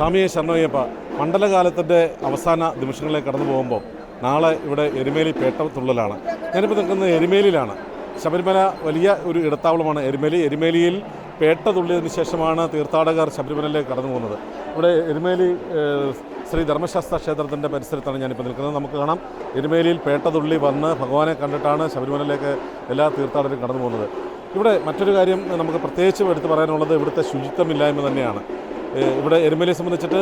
സ്വാമിയെ ശരണയ്യപ്പ മണ്ഡലകാലത്തിന്റെ അവസാന നിമിഷങ്ങളിലേക്ക് കടന്നു പോകുമ്പോൾ നാളെ ഇവിടെ എരുമേലി പേട്ട തുള്ളലാണ്. ഞാനിപ്പോൾ നിൽക്കുന്നത് എരുമേലിയിലാണ്. ശബരിമല വലിയ ഒരു ഇടത്താവളമാണ് എരുമേലി. എരുമേലിയിൽ പേട്ട തുള്ളിയതിന് ശേഷമാണ് തീർത്ഥാടകർ ശബരിമലയിലേക്ക് കടന്നു പോകുന്നത്. ഇവിടെ എരുമേലി ശ്രീ ധർമ്മശാസ്ത്ര ക്ഷേത്രത്തിന്റെ പരിസരത്താണ് ഞാനിപ്പോൾ നിൽക്കുന്നത്. നമുക്ക് കാണാം എരുമേലിയിൽ പേട്ട തുള്ളി വന്ന് ഭഗവാനെ കണ്ടിട്ടാണ് ശബരിമലയിലേക്ക് എല്ലാ തീർത്ഥാടകരും കടന്നു പോകുന്നത്. ഇവിടെ മറ്റൊരു കാര്യം നമുക്ക് പ്രത്യേകിച്ചും എടുത്തു പറയാനുള്ളത് ഇവിടുത്തെ ശുചിത്വമില്ലായ്മ തന്നെയാണ്. ഇവിടെ എരുമേലിയെ സംബന്ധിച്ചിട്ട്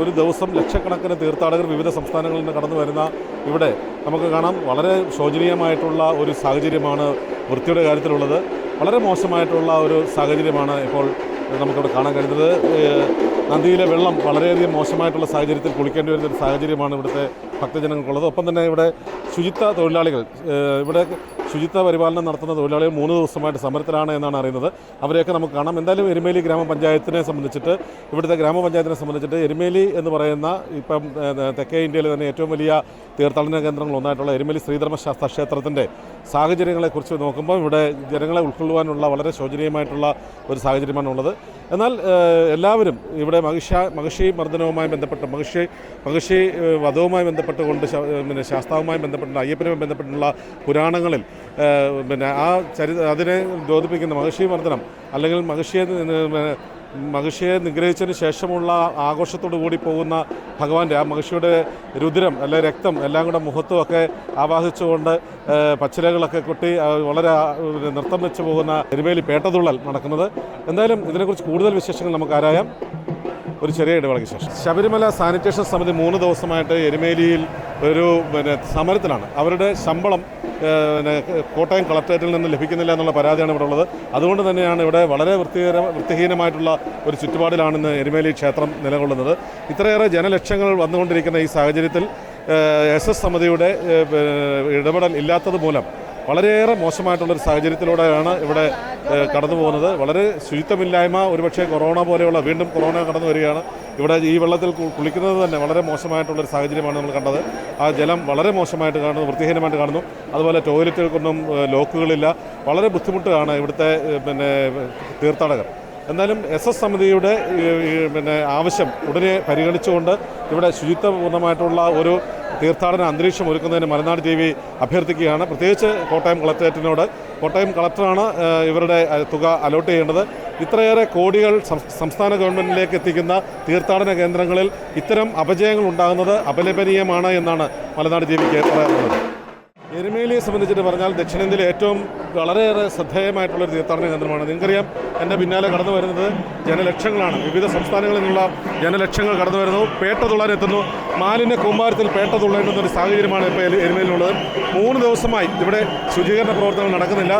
ഒരു ദിവസം ലക്ഷക്കണക്കിന് തീർത്ഥാടകർ വിവിധ സംസ്ഥാനങ്ങളിൽ നിന്ന് കടന്നു വരുന്ന ഇവിടെ നമുക്ക് കാണാം. വളരെ ശോചനീയമായിട്ടുള്ള ഒരു സാഹചര്യമാണ് വൃത്തിയുടെ കാര്യത്തിലുള്ളത്. വളരെ മോശമായിട്ടുള്ള ഒരു സാഹചര്യമാണ് ഇപ്പോൾ നമുക്കിവിടെ കാണാൻ കഴിയുന്നത് നദിയിലെ വെള്ളം വളരെയധികം മോശമായിട്ടുള്ള സാഹചര്യത്തിൽ കുളിക്കേണ്ടി വരുന്ന ഒരു സാഹചര്യമാണ് ഇവിടുത്തെ ഭക്തജനങ്ങൾക്കുള്ളത്. ഒപ്പം തന്നെ ഇവിടെ ശുചിത്വ തൊഴിലാളികൾ ഇവിടെ ശുചിത്വ പരിപാലനം നടത്തുന്ന തൊഴിലാളികൾ മൂന്ന് ദിവസമായിട്ട് സമരത്തിലാണ് എന്നാണ് അറിയുന്നത്. അവരെയൊക്കെ നമുക്ക് കാണാം. എന്തായാലും എരുമേലി ഗ്രാമപഞ്ചായത്തിനെ സംബന്ധിച്ചിട്ട് ഇവിടുത്തെ ഗ്രാമപഞ്ചായത്തിനെ സംബന്ധിച്ചിട്ട് എരുമേലി എന്ന് പറയുന്ന ഇപ്പം തെക്കേ ഇന്ത്യയിലെ തന്നെ ഏറ്റവും വലിയ തീർത്ഥാടന കേന്ദ്രങ്ങൾ ഒന്നായിട്ടുള്ള എരുമേലി ശ്രീധർമ്മശാസ്ത്ര ക്ഷേത്രത്തിന്റെ സാഹചര്യങ്ങളെക്കുറിച്ച് നോക്കുമ്പോൾ ഇവിടെ ജനങ്ങളെ ഉൾക്കൊള്ളുവാനുള്ള വളരെ ശോചനീയമായിട്ടുള്ള ഒരു സാഹചര്യമാണ് ഉള്ളത് എന്നാൽ എല്ലാവരും ഇവിടെ മഹിഷ മഹിഷി മർദ്ദനവുമായി ബന്ധപ്പെട്ട് മഹിഷി മഹിഷി വധവുമായി ബന്ധപ്പെട്ടുകൊണ്ട് പിന്നെ ശാസ്താവുമായി ബന്ധപ്പെട്ടുള്ള അയ്യപ്പനുമായി ബന്ധപ്പെട്ടുള്ള പുരാണങ്ങളിൽ പിന്നെ ആ ചരി അതിനെ ദ്യോതിപ്പിക്കുന്ന മഹിഷി മർദ്ദനം അല്ലെങ്കിൽ മഹിഷിയെ മഹിഷിയെ നിഗ്രഹിച്ചതിന് ശേഷമുള്ള ആഘോഷത്തോടു കൂടി പോകുന്ന ഭഗവാന്റെ ആ മഹിഷിയുടെ രുദ്രം അല്ല രക്തം എല്ലാം കൂടെ മുഖത്തുമൊക്കെ ആവാഹിച്ചുകൊണ്ട് പച്ചിലകളൊക്കെ കൊട്ടി വളരെ നൃത്തം വെച്ച് പോകുന്ന എരുമേലി പേട്ടതുള്ളൽ നടക്കുന്നത്. എന്തായാലും ഇതിനെക്കുറിച്ച് കൂടുതൽ വിശേഷങ്ങൾ നമുക്ക് ആരായാം. ഒരു ചെറിയ ഇടവേളയ്ക്ക് ശേഷം. ശബരിമല സാനിറ്റേഷൻ സമിതി മൂന്ന് ദിവസമായിട്ട് എരുമേലിയിൽ ഒരു പിന്നെ സമരത്തിലാണ്. അവരുടെ ശമ്പളം പിന്നെ കോട്ടയം കളക്ടറേറ്റിൽ നിന്ന് ലഭിക്കുന്നില്ല എന്നുള്ള പരാതിയാണ് ഇവിടെ ഉള്ളത്. അതുകൊണ്ട് തന്നെയാണ് ഇവിടെ വളരെ വൃത്തികര വൃത്തിഹീനമായിട്ടുള്ള ഒരു ചുറ്റുപാടിലാണെന്ന് എരുമേലി ക്ഷേത്രം നിലകൊള്ളുന്നത്. ഇത്രയേറെ ജനലക്ഷങ്ങൾ വന്നുകൊണ്ടിരിക്കുന്ന ഈ സാഹചര്യത്തിൽ എസ് എസ് സമിതിയുടെ ഇടപെടൽ ഇല്ലാത്തത് മൂലം വളരെയേറെ മോശമായിട്ടുള്ളൊരു സാഹചര്യത്തിലൂടെയാണ് ഇവിടെ കടന്നു പോകുന്നത് വളരെ ശുചിത്വമില്ലായ്മ ഒരുപക്ഷെ കൊറോണ പോലെയുള്ള വീണ്ടും കൊറോണ കടന്നു വരികയാണ്. ഇവിടെ ഈ വെള്ളത്തിൽ കുളിക്കുന്നത് തന്നെ വളരെ മോശമായിട്ടുള്ളൊരു സാഹചര്യമാണ് നമ്മൾ കണ്ടത്. ആ ജലം വളരെ മോശമായിട്ട് കാണുന്നു വൃത്തിഹീനമായിട്ട് കാണുന്നു. അതുപോലെ ടോയ്ലറ്റുകൾക്കൊന്നും ലോക്കുകളില്ല. വളരെ ബുദ്ധിമുട്ടാണ് ഇവിടുത്തെ പിന്നെ തീർത്ഥാടകർ. എന്നാലും എസ് എസ് സമിതിയുടെ പിന്നെ ആവശ്യം ഉടനെ പരിഗണിച്ചുകൊണ്ട് ഇവിടെ ശുചിത്വപൂർണമായിട്ടുള്ള ഒരു തീർത്ഥാടന അന്തരീക്ഷം ഒരുക്കുന്നതിന് മലനാട് ടി വി അഭ്യർത്ഥിക്കുകയാണ്. പ്രത്യേകിച്ച് കോട്ടയം കളക്ടറേറ്റിനോട് കോട്ടയം കളക്ടറാണ് ഇവരുടെ തുക അലോട്ട് ചെയ്യേണ്ടത്. ഇത്രയേറെ കോടികൾ സംസ്ഥാന ഗവൺമെന്റിലേക്ക് എത്തിക്കുന്ന തീർത്ഥാടന കേന്ദ്രങ്ങളിൽ ഇത്തരം അപജയങ്ങൾ ഉണ്ടാകുന്നത് അപലപനീയമാണ് എന്നാണ് മലനാട് ടി വിക്ക് പറയാനുള്ളത്. എരുമേലിയെ സംബന്ധിച്ചിട്ട് പറഞ്ഞാൽ ദക്ഷിണേന്ത്യയിലെ ഏറ്റവും വളരെയേറെ ശ്രദ്ധേയമായിട്ടുള്ളൊരു തീർത്ഥാടന കേന്ദ്രമാണ്. നിങ്ങൾക്കറിയാം എന്റെ പിന്നാലെ കടന്നു വരുന്നത് ജനലക്ഷങ്ങളാണ്. വിവിധ സംസ്ഥാനങ്ങളിൽ നിന്നുള്ള ജനലക്ഷങ്ങൾ കടന്നു വരുന്നു. പേട്ട തുള്ളാനെത്തുന്നു മാലിന്യ കൂമ്പാരത്തിൽ പേട്ട തുള്ളേണ്ടുന്ന ഒരു സാഹചര്യമാണ് ഇപ്പോൾ എരുമേലിനുള്ളത്. മൂന്ന് ദിവസമായി ഇവിടെ ശുചീകരണ പ്രവർത്തനങ്ങൾ നടക്കുന്നില്ല.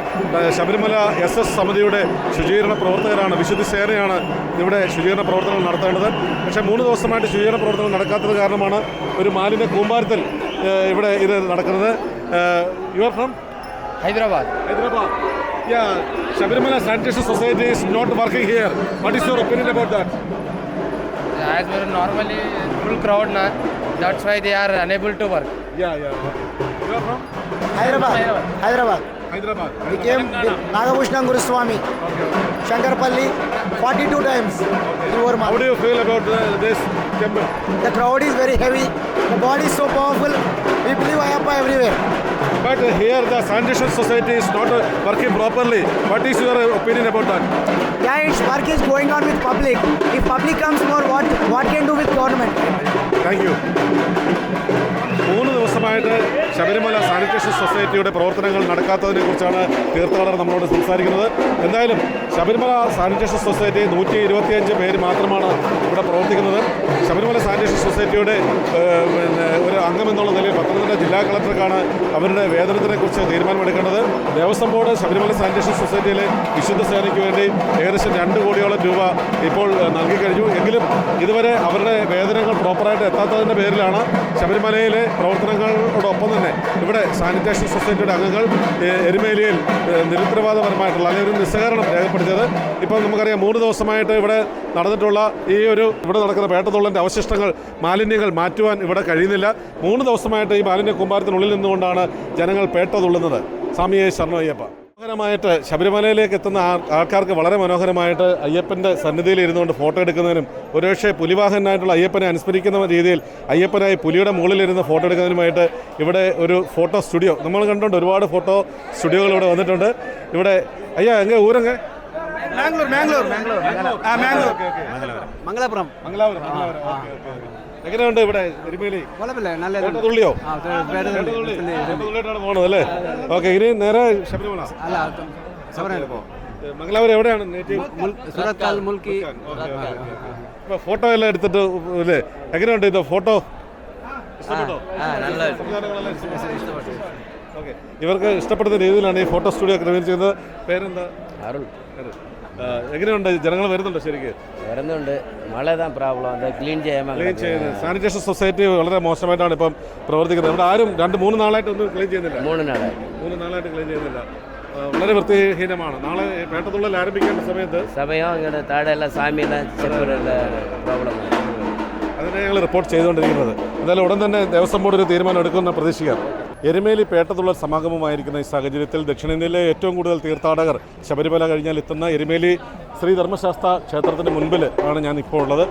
ശബരിമല എസ് എസ് സമിതിയുടെ ശുചീകരണ പ്രവർത്തകരാണ് വിശുദ്ധ സേനയാണ് ഇവിടെ ശുചീകരണ പ്രവർത്തനങ്ങൾ നടത്തേണ്ടത്. പക്ഷേ മൂന്ന് ദിവസമായിട്ട് ശുചീകരണ പ്രവർത്തനങ്ങൾ നടക്കാത്തത് കാരണമാണ് ഒരു മാലിന്യ കൂമ്പാരത്തിൽ ഇവിടെ ഇത് നടക്കുന്നത്. Uh, you are from? Hyderabad. Hyderabad. Yeah, Shabrimala Sanitation Society is not working here. What is your opinion about that? As well, normally full crowd, na, that's why they are unable to work. Yeah, yeah. You are from? Hyderabad. Hyderabad. Hyderabad. Hyderabad. Became Nagabhushnan Guruswami. Okay. Shankarpalli, 42 times. Okay. How do you feel about this temple? The crowd is very heavy. The body is so powerful. We believe Ayappa everywhere. But here the sanitation society is not uh, working properly. What is your uh, opinion about that? Yeah, its work is going on with public. If public comes more, what what can do with government? Thank you മൂന്ന് ദിവസമായിട്ട് Sabarimala sanitation സൊസൈറ്റിയുടെ പ്രവർത്തനങ്ങൾ നടക്കാത്തതിനെ കുറിച്ചാണ് തീർത്ഥാടകർ നമ്മളോട് സംസാരിക്കുന്നത്. എന്തായാലും Sabarimala sanitation society നൂറ്റി ഇരുപത്തിയഞ്ച് പേര് മാത്രമാണ് ഇവിടെ പ്രവർത്തിക്കുന്നത്. ശബരിമല സാനിറ്റേഷൻ സൊസൈറ്റിയുടെ ഒരു അംഗം എന്നുള്ള നിലയിൽ പത്തനംതിട്ട ജില്ലാ കളക്ടർക്കാണ് അവരുടെ വേതനത്തിനെക്കുറിച്ച് തീരുമാനമെടുക്കേണ്ടത്. ദേവസ്വം ബോർഡ് ശബരിമല സാനിറ്റേഷൻ സൊസൈറ്റിയിലെ വിശുദ്ധ സേനയ്ക്ക് വേണ്ടി ഏകദേശം രണ്ട് കോടിയോളം രൂപ ഇപ്പോൾ നൽകിക്കഴിഞ്ഞു നൽകി കഴിഞ്ഞു. എങ്കിലും ഇതുവരെ അവരുടെ വേതനങ്ങൾ പ്രോപ്പറായിട്ട് എത്താത്തതിന്റെ പേരിലാണ് ശബരിമലയിലെ പ്രവർത്തനങ്ങളോടൊപ്പം തന്നെ ഇവിടെ സാനിറ്റേഷൻ സൊസൈറ്റിയുടെ അംഗങ്ങൾ എരുമേലിയിൽ നിരുത്തരവാദപരമായിട്ടുള്ള അല്ലെങ്കിൽ ഒരു നിസ്സഹകരണം രേഖപ്പെടുത്തിയത്. ഇപ്പം നമുക്കറിയാം മൂന്ന് ദിവസമായിട്ട് ഇവിടെ നടന്നിട്ടുള്ള ഈ ഒരു ഇവിടെ നടക്കുന്ന പേട്ടതുള്ളന്റെ അവശിഷ്ടങ്ങൾ മാലിന്യങ്ങൾ മാറ്റുവാൻ ഇവിടെ കഴിയുന്നില്ല. മൂന്ന് ദിവസമായിട്ട് ഈ മാലിന്യ കൂമ്പാരത്തിനുള്ളിൽ നിന്നുകൊണ്ടാണ് ജനങ്ങൾ പേട്ടതുള്ളുന്നത് സ്വാമിയെ ശരണയ്യപ്പ മനോഹരമായിട്ട് ശബരിമലയിലേക്ക് എത്തുന്ന ആൾക്കാർക്ക് വളരെ മനോഹരമായിട്ട് അയ്യപ്പന്റെ സന്നിധിയിൽ ഇരുന്നുകൊണ്ട് ഫോട്ടോ എടുക്കുന്നതിനും ഒരുപക്ഷെ പുലിവാഹനായിട്ടുള്ള അയ്യപ്പനെ അനുസ്മരിക്കുന്ന രീതിയിൽ അയ്യപ്പനായി പുലിയുടെ മുകളിലിരുന്ന് ഫോട്ടോ എടുക്കുന്നതിനുമായിട്ട് ഇവിടെ ഒരു ഫോട്ടോ സ്റ്റുഡിയോ. നമ്മൾ കണ്ടുകൊണ്ട് ഒരുപാട് ഫോട്ടോ സ്റ്റുഡിയോകൾ ഇവിടെ വന്നിട്ടുണ്ട്. ഇവിടെ അയ്യാ എങ്ങനെ ഊരങ്ങ്? മംഗളപുരം മാംഗ്ലൂർ മാംഗ്ലൂർ. എങ്ങനെയുണ്ട് ഇവിടെ തുള്ളിയോ? പോണത് അല്ലേ? ഓക്കെ ഇനി നേരെ ശബരിമല. അല്ല പോ മംഗലാപുരം എവിടെയാണ്? ഫോട്ടോ എല്ലാം എടുത്തിട്ട് അല്ലേ എങ്ങനെയുണ്ട് ഇത് ഫോട്ടോ? ഇവർക്ക് ഇഷ്ടപ്പെടുന്ന രീതിയിലാണ് ഈ ഫോട്ടോ സ്റ്റുഡിയോ ക്രമീകരിച്ചിരിക്കുന്നത് പേരെന്താ? അരുൾ. എങ്ങനെയുണ്ട്? ജനങ്ങൾ വരുന്നുണ്ടോ ശരിക്ക്? വരുന്നുണ്ട്. മഴ താൻ പ്രോബ്ലം അത് ക്ലീൻ ചെയ്യാൻ ക്ലീൻ ചെയ്യുന്നത്. സാനിറ്റേഷൻ സൊസൈറ്റി വളരെ മോശമായിട്ടാണ് ഇപ്പം പ്രവർത്തിക്കുന്നത്. ഇവിടെ ആരും രണ്ട് മൂന്ന് നാളായിട്ട് ഒന്നും ക്ലീൻ ചെയ്യുന്നില്ല. മൂന്ന് നാളെ മൂന്ന് നാളായിട്ട് ക്ലീൻ ചെയ്യുന്നില്ല. വളരെ വൃത്തിഹീനമാണ്. നാളെ പേട്ടത്തുള്ളിൽ ആരംഭിക്കേണ്ട സമയത്ത് സമയം ഇങ്ങനെ താഴെ എല്ലാം സാമിയെല്ലാം പ്രോബ്ലം അതിനെ ഞങ്ങൾ റിപ്പോർട്ട് ചെയ്തുകൊണ്ടിരിക്കുന്നത്. എന്തായാലും ഉടൻ തന്നെ ദേവസ്വം ബോർഡ് ഒരു തീരുമാനം എടുക്കുമെന്ന് പ്രതീക്ഷിക്കാം. എരുമേലി പേട്ടത്തുള്ള സമാഗമമായിരിക്കുന്ന ഈ സാഹചര്യത്തിൽ ദക്ഷിണേന്ത്യയിലെ ഏറ്റവും കൂടുതൽ തീർത്ഥാടകർ ശബരിമല കഴിഞ്ഞാൽ എത്തുന്ന എരുമേലി ശ്രീ ധർമ്മശാസ്ത്ര ക്ഷേത്രത്തിന് മുൻപിൽ ആണ് ഞാൻ ഇപ്പോൾ ഉള്ളത്.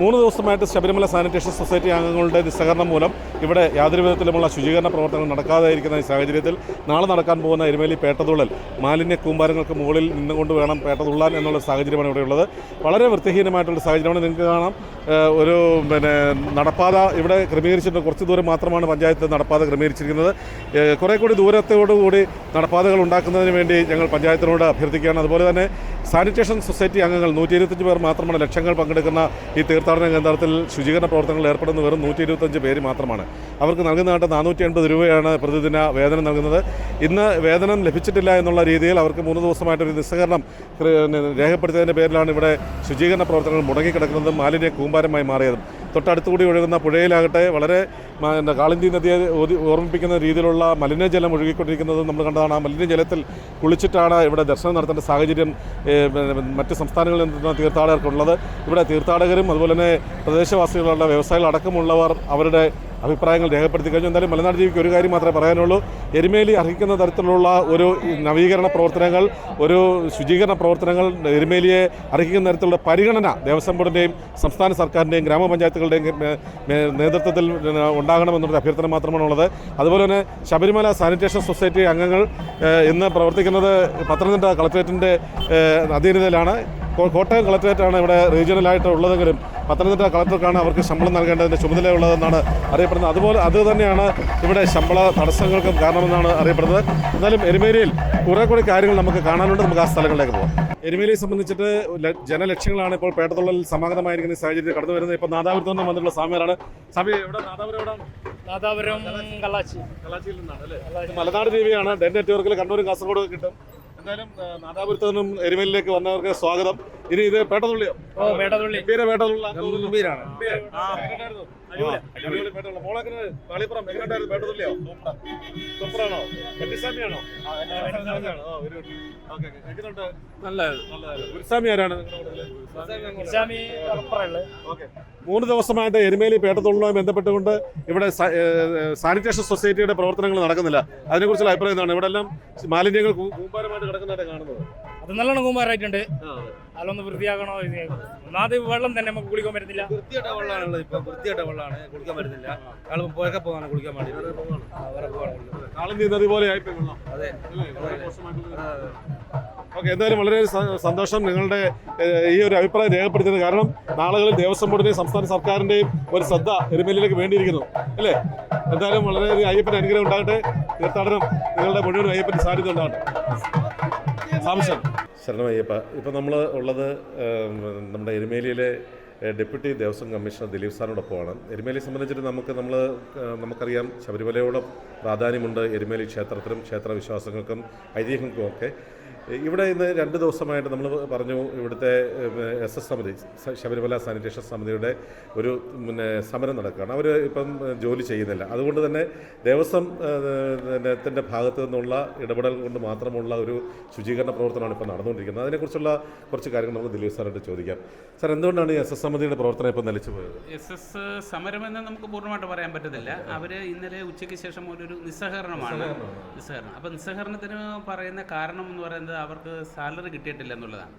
മൂന്ന് ദിവസമായിട്ട് ശബരിമല സാനിറ്റേഷൻ സൊസൈറ്റി അംഗങ്ങളുടെ നിസ്സഹകരണം മൂലം ഇവിടെ യാതൊരു വിധത്തിലുമുള്ള ശുചീകരണ പ്രവർത്തനങ്ങൾ നടക്കാതെ ഇരിക്കുന്ന ഈ സാഹചര്യത്തിൽ നാളെ നടക്കാൻ പോകുന്ന എരുമേലി പേട്ടതുള്ളൽ മാലിന്യ കൂമ്പാരങ്ങൾക്ക് മുകളിൽ നിന്നുകൊണ്ട് വേണം പേട്ടതുള്ളാൻ എന്നുള്ള സാഹചര്യമാണ് ഇവിടെയുള്ളത് വളരെ വൃത്തിഹീനമായിട്ടുള്ള സാഹചര്യമാണ് നിങ്ങൾക്ക് കാണാം. ഒരു പിന്നെ നടപ്പാത ഇവിടെ ക്രമീകരിച്ചിട്ടുണ്ട്. കുറച്ച് ദൂരം മാത്രമാണ് പഞ്ചായത്ത് നടപ്പാത ക്രമീകരിച്ചിരിക്കുന്നത്. കുറെ കൂടി ദൂരത്തോടുകൂടി നടപ്പാതകൾ ഉണ്ടാക്കുന്നതിന് വേണ്ടി ഞങ്ങൾ പഞ്ചായത്തിനോട് അഭ്യർത്ഥിക്കുകയാണ്. അതുപോലെ തന്നെ സാനിറ്റേഷൻ സൊസൈറ്റി അംഗങ്ങൾ നൂറ്റി ഇരുപത്തഞ്ച് പേർ മാത്രമാണ് ലക്ഷങ്ങൾ പങ്കെടുക്കുന്ന ഈ തീർത്ഥാടന കേന്ദ്രത്തിൽ ശുചീകരണ പ്രവർത്തനങ്ങളിൽ ഏർപ്പെടുന്ന. വെറും നൂറ്റി ഇരുപത്തഞ്ച് പേര് മാത്രമാണ്. അവർക്ക് നൽകുന്നതായിട്ട് നാനൂറ്റി എൺപത് രൂപയാണ് പ്രതിദിന വേതനം നൽകുന്നത്. ഇന്ന് വേതനം ലഭിച്ചിട്ടില്ല എന്നുള്ള രീതിയിൽ അവർക്ക് മൂന്ന് ദിവസമായിട്ടൊരു നിസ്സഹകരണം ക്ര- രേഖപ്പെടുത്തിയതിന്റെ പേരിലാണ് ഇവിടെ ശുചീകരണ പ്രവർത്തനങ്ങൾ മുടങ്ങിക്കിടക്കുന്നതും മാലിന്യ കൂമ്പാരമായി മാറിയതും. തൊട്ടടുത്തുകൂടി ഒഴുകുന്ന പുഴയിലാകട്ടെ വളരെ എന്താ കാളിന്തി നദിയെ ഓർമ്മിപ്പിക്കുന്ന രീതിയിലുള്ള മലിനജലം ഒഴുകിക്കൊണ്ടിരിക്കുന്നത് നമ്മൾ കണ്ടതാണ്. ആ മലിനജലത്തിൽ കുളിച്ചിട്ടാണ് ഇവിടെ ദർശനം നടത്തേണ്ട സാഹചര്യം മറ്റ് സംസ്ഥാനങ്ങളിൽ നിന്നുള്ള തീർത്ഥാടകർക്കുള്ളത്. ഇവിടെ തീർത്ഥാടകരും അതുപോലെ തന്നെ പ്രദേശവാസികളുള്ള വ്യവസായികൾ അടക്കമുള്ളവർ അവരുടെ അഭിപ്രായങ്ങൾ രേഖപ്പെടുത്തി കഴിഞ്ഞു. എന്തായാലും മലനാട് ജീവിക്ക് ഒരു കാര്യം മാത്രമേ പറയാനുള്ളൂ. എരുമേലി അർഹിക്കുന്ന തരത്തിലുള്ള ഒരു നവീകരണ പ്രവർത്തനങ്ങൾ ഒരു ശുചീകരണ പ്രവർത്തനങ്ങൾ എരുമേലിയെ അർഹിക്കുന്ന തരത്തിലുള്ള പരിഗണന ദേവസ്വം ബോർഡിന്റെയും സംസ്ഥാന സർക്കാരിന്റെയും ഗ്രാമപഞ്ചായത്തുകളുടെയും നേതൃത്വത്തിൽ ഉണ്ടാകണമെന്നുള്ള അഭ്യർത്ഥന മാത്രമാണ് ഉള്ളത് അതുപോലെ തന്നെ ശബരിമല സാനിറ്റേഷൻ സൊസൈറ്റി അംഗങ്ങൾ ഇന്ന് പ്രവർത്തിക്കുന്നത് പത്തനംതിട്ട കളക്ട്രേറ്റിന്റെ അധീനതയിലാണ്. കോട്ടയം കളക്ടറേറ്റാണ് ഇവിടെ റീജിയണലായിട്ട് ഉള്ളതെങ്കിലും പത്തനംതിട്ട കളക്ടർക്കാണ് അവർക്ക് ശമ്പളം നൽകേണ്ടതിന്റെ ചുമതലയുള്ളതെന്നാണ് അറിയപ്പെടുന്നത്. അതുപോലെ അത് തന്നെയാണ് ഇവിടെ ശമ്പള തടസ്സങ്ങൾക്കും കാരണമെന്നാണ് അറിയപ്പെടുന്നത്. എന്നാലും എരുമേലിയിൽ കുറേ കൂടി കാര്യങ്ങൾ നമുക്ക് കാണാനുണ്ട്. നമുക്ക് ആ സ്ഥലങ്ങളിലേക്ക് പോകാം എരുമേലിയെ സംബന്ധിച്ചിട്ട് ജനലക്ഷ്യങ്ങളാണ് ഇപ്പോൾ പേട്ടത്തുള്ളിൽ സമാഗതമായിരിക്കുന്ന സാഹചര്യത്തിൽ കടന്നു വരുന്നത്. ഇപ്പോൾ നാദാപുരത്തു നിന്ന് വന്നിട്ടുള്ള സ്വാമിയാരാണ് സ്വാമി എവിടെ? നാദാപുരം എവിടെ? നാദാപുരം കള്ളാച്ചി കള്ളാച്ചിയിൽ നിന്നാണ് അല്ലേ? മലനാട് ടിവിയാണ് ഡെൻ നെറ്റ്വർക്കിൽ കണ്ണൂരും കാസർഗോഡ് കിട്ടും. എന്തായാലും നാദാപുരത്തുനിന്നും എരുമലിലേക്ക് വന്നവർക്ക് സ്വാഗതം. ഇനി ഇത് പേട്ടതുള്ളിയോ? പേട്ടതുള്ളി. പേര് പേട്ടതുള്ള ഗംഭീരാണ്. മൂന്ന് ദിവസമായിട്ട് എരുമേലി പേട്ടത്തുള്ളുമായി ബന്ധപ്പെട്ടുകൊണ്ട് ഇവിടെ സാനിറ്റേഷൻ സൊസൈറ്റിയുടെ പ്രവർത്തനങ്ങൾ നടക്കുന്നില്ല. അതിനെക്കുറിച്ചുള്ള അഭിപ്രായം എന്താണ്? ഇവിടെ എല്ലാം മാലിന്യങ്ങൾ കൂമ്പാരമായിട്ട് കിടക്കുന്നതായിട്ട് കാണുന്നത്. അത് നല്ലോണം കൂമ്പാറായിട്ടുണ്ട് അതിലൊന്ന് വൃത്തിയാക്കണോ ഒന്നാമത് വെള്ളം തന്നെ നമുക്ക് കുളിക്കാൻ പറ്റുന്നില്ല വൃത്തിയായിട്ട വെള്ളമാണുള്ളത് ഇപ്പൊ. വൃത്തിയായിട്ട വെള്ളമാണ്. കുളിക്കാൻ പറ്റുന്നില്ല ആൾ പുഴക്കെ പോകാണ് കുളിക്കാൻ വേണ്ടി? ഓക്കെ എന്തായാലും വളരെ സന്തോഷം നിങ്ങളുടെ ഈ ഒരു അഭിപ്രായം രേഖപ്പെടുത്തിയത്. കാരണം നാളുകളിൽ ദേവസ്വം ബോർഡിന്റെയും സംസ്ഥാന സർക്കാരിന്റെയും ഒരു ശ്രദ്ധ എരുമേലിയിലേക്ക് വേണ്ടിയിരിക്കുന്നു. അല്ലേ? എന്തായാലും വളരെ അയ്യപ്പൻ അനുഗ്രഹം ഉണ്ടാകട്ടെ. തീർത്ഥാടനം നിങ്ങളുടെ മുഴുവൻ അയ്യപ്പൻ സാന്നിധ്യം ഉണ്ടാകട്ടെ. സാംശം ശരണം അയ്യപ്പ ഇപ്പം നമ്മൾ ഉള്ളത് നമ്മുടെ എരുമേലിയിലെ ഡെപ്യൂട്ടി ദേവസ്വം കമ്മീഷണർ ദിലീപ് സാറിനോടൊപ്പമാണ് എരുമേലിയെ സംബന്ധിച്ചിട്ട് നമുക്ക് നമ്മൾ നമുക്കറിയാം ശബരിമലയോട് പ്രാധാന്യമുണ്ട് എരുമേലി ക്ഷേത്രത്തിനും ക്ഷേത്ര വിശ്വാസങ്ങൾക്കും ഐതിഹ്യങ്ങൾക്കും ഒക്കെ. ഇവിടെ ഇന്ന് രണ്ട് ദിവസമായിട്ട് നമ്മൾ പറഞ്ഞു ഇവിടുത്തെ എസ് എസ് സമിതി ശബരിമല സാനിറ്റേഷൻ സമിതിയുടെ ഒരു പിന്നെ സമരം നടക്കുകയാണ്. അവർ ഇപ്പം ജോലി ചെയ്യുന്നില്ല. അതുകൊണ്ട് തന്നെ ദേവസ്വം ത്തിന്റെ ഭാഗത്തു നിന്നുള്ള ഇടപെടൽ കൊണ്ട് മാത്രമുള്ള ഒരു ശുചീകരണ പ്രവർത്തനമാണ് ഇപ്പോൾ നടന്നുകൊണ്ടിരിക്കുന്നത്. അതിനെക്കുറിച്ചുള്ള കുറച്ച് കാര്യങ്ങൾ നമുക്ക് ദിലീപ് സാറിനോട് ചോദിക്കാം. സാർ എന്തുകൊണ്ടാണ് എസ് എസ് സമിതിയുടെ പ്രവർത്തനം ഇപ്പോൾ നിലച്ചു പോയത്? എസ് എസ് സമരമെന്ന് നമുക്ക് പൂർണമായിട്ട് പറയാൻ പറ്റത്തില്ല. അവർ ഇന്നലെ ഉച്ചയ്ക്ക് ശേഷം ഒരു നിസ്സഹകരണമാണ്. നിസ്സഹകരണം. അപ്പോൾ നിസ്സഹകരണത്തിന് പറയുന്ന കാരണം എന്ന് പറയുന്നത് അവർക്ക് സാലറി കിട്ടിയിട്ടില്ല എന്നുള്ളതാണ്.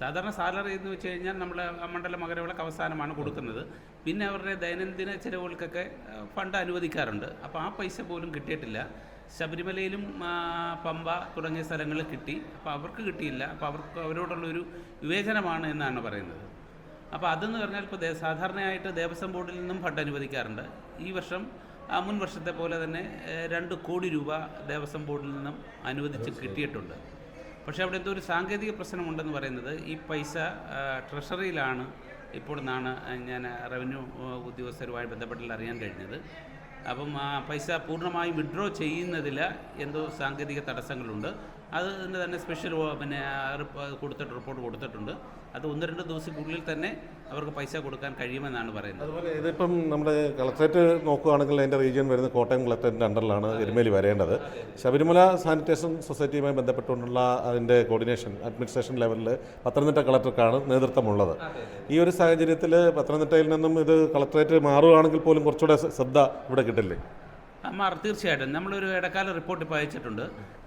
സാധാരണ സാലറി എന്ന് വെച്ച് കഴിഞ്ഞാൽ നമ്മൾ മണ്ഡല മകരവിളക്ക് അവസാനമാണ് കൊടുക്കുന്നത്. പിന്നെ അവരുടെ ദൈനംദിന ചിലവുകൾക്കൊക്കെ ഫണ്ട് അനുവദിക്കാറുണ്ട്. അപ്പോൾ ആ പൈസ പോലും കിട്ടിയിട്ടില്ല. ശബരിമലയിലും പമ്പ തുടങ്ങിയ സ്ഥലങ്ങളിൽ കിട്ടി. അപ്പോൾ അവർക്ക് കിട്ടിയില്ല. അപ്പോൾ അവർക്ക് അവരോടുള്ളൊരു വിവേചനമാണ് എന്നാണ് പറയുന്നത്. അപ്പോൾ അതെന്ന് പറഞ്ഞാൽ ഇപ്പോൾ സാധാരണയായിട്ട് ദേവസ്വം ബോർഡിൽ നിന്നും ഫണ്ട് അനുവദിക്കാറുണ്ട്. ഈ വർഷം ആ മുൻ വർഷത്തെ പോലെ തന്നെ രണ്ട് കോടി രൂപ ദേവസ്വം ബോർഡിൽ നിന്നും അനുവദിച്ച് കിട്ടിയിട്ടുണ്ട്. പക്ഷേ അവിടെ എന്തോ ഒരു സാങ്കേതിക പ്രശ്നമുണ്ടെന്ന് പറയുന്നത് ഈ പൈസ ട്രഷറിയിലാണ് ഇപ്പോൾ നിന്നാണ് ഞാൻ റവന്യൂ ഉദ്യോഗസ്ഥരുമായി ബന്ധപ്പെട്ടിൽ അറിയാൻ കഴിഞ്ഞത്. അപ്പം ആ പൈസ പൂർണമായും വിഡ്രോ ചെയ്യുന്നതിൽ എന്തോ സാങ്കേതിക തടസ്സങ്ങളുണ്ട്. അതിന് തന്നെ സ്പെഷ്യൽ പിന്നെ കൊടുത്തിട്ട് റിപ്പോർട്ട് കൊടുത്തിട്ടുണ്ട്. അത് ഒന്ന് രണ്ട് ദിവസത്തിനുള്ളിൽ തന്നെ അവർക്ക് പൈസ കൊടുക്കാൻ കഴിയുമെന്നാണ് പറയുന്നത്. അതുപോലെ ഇതിപ്പം നമ്മുടെ കളക്ട്രേറ്റ് നോക്കുകയാണെങ്കിൽ അതിന്റെ റീജിയൻ വരുന്ന കോട്ടയം കളക്ട്രേറ്റിന്റെ അണ്ടറിലാണ് എരുമേലി വരേണ്ടത്. ശബരിമല സാനിറ്റേഷൻ സൊസൈറ്റിയുമായി ബന്ധപ്പെട്ടുകൊണ്ടുള്ള അതിന്റെ കോർഡിനേഷൻ അഡ്മിനിസ്ട്രേഷൻ ലെവലിൽ പത്തനംതിട്ട കളക്ടർക്കാണ് നേതൃത്വമുള്ളത്. ഈ ഒരു സാഹചര്യത്തിൽ പത്തനംതിട്ടയിൽ നിന്നും ഇത് കളക്ട്രേറ്റ് മാറുകയാണെങ്കിൽ പോലും കുറച്ചുകൂടെ ശ്രദ്ധ ഇവിടെ കിട്ടില്ലേ? മാർ തീർച്ചയായിട്ടും. നമ്മളൊരു ഇടക്കാല റിപ്പോർട്ട് ഇപ്പോൾ അയച്ചിട്ടുണ്ട്.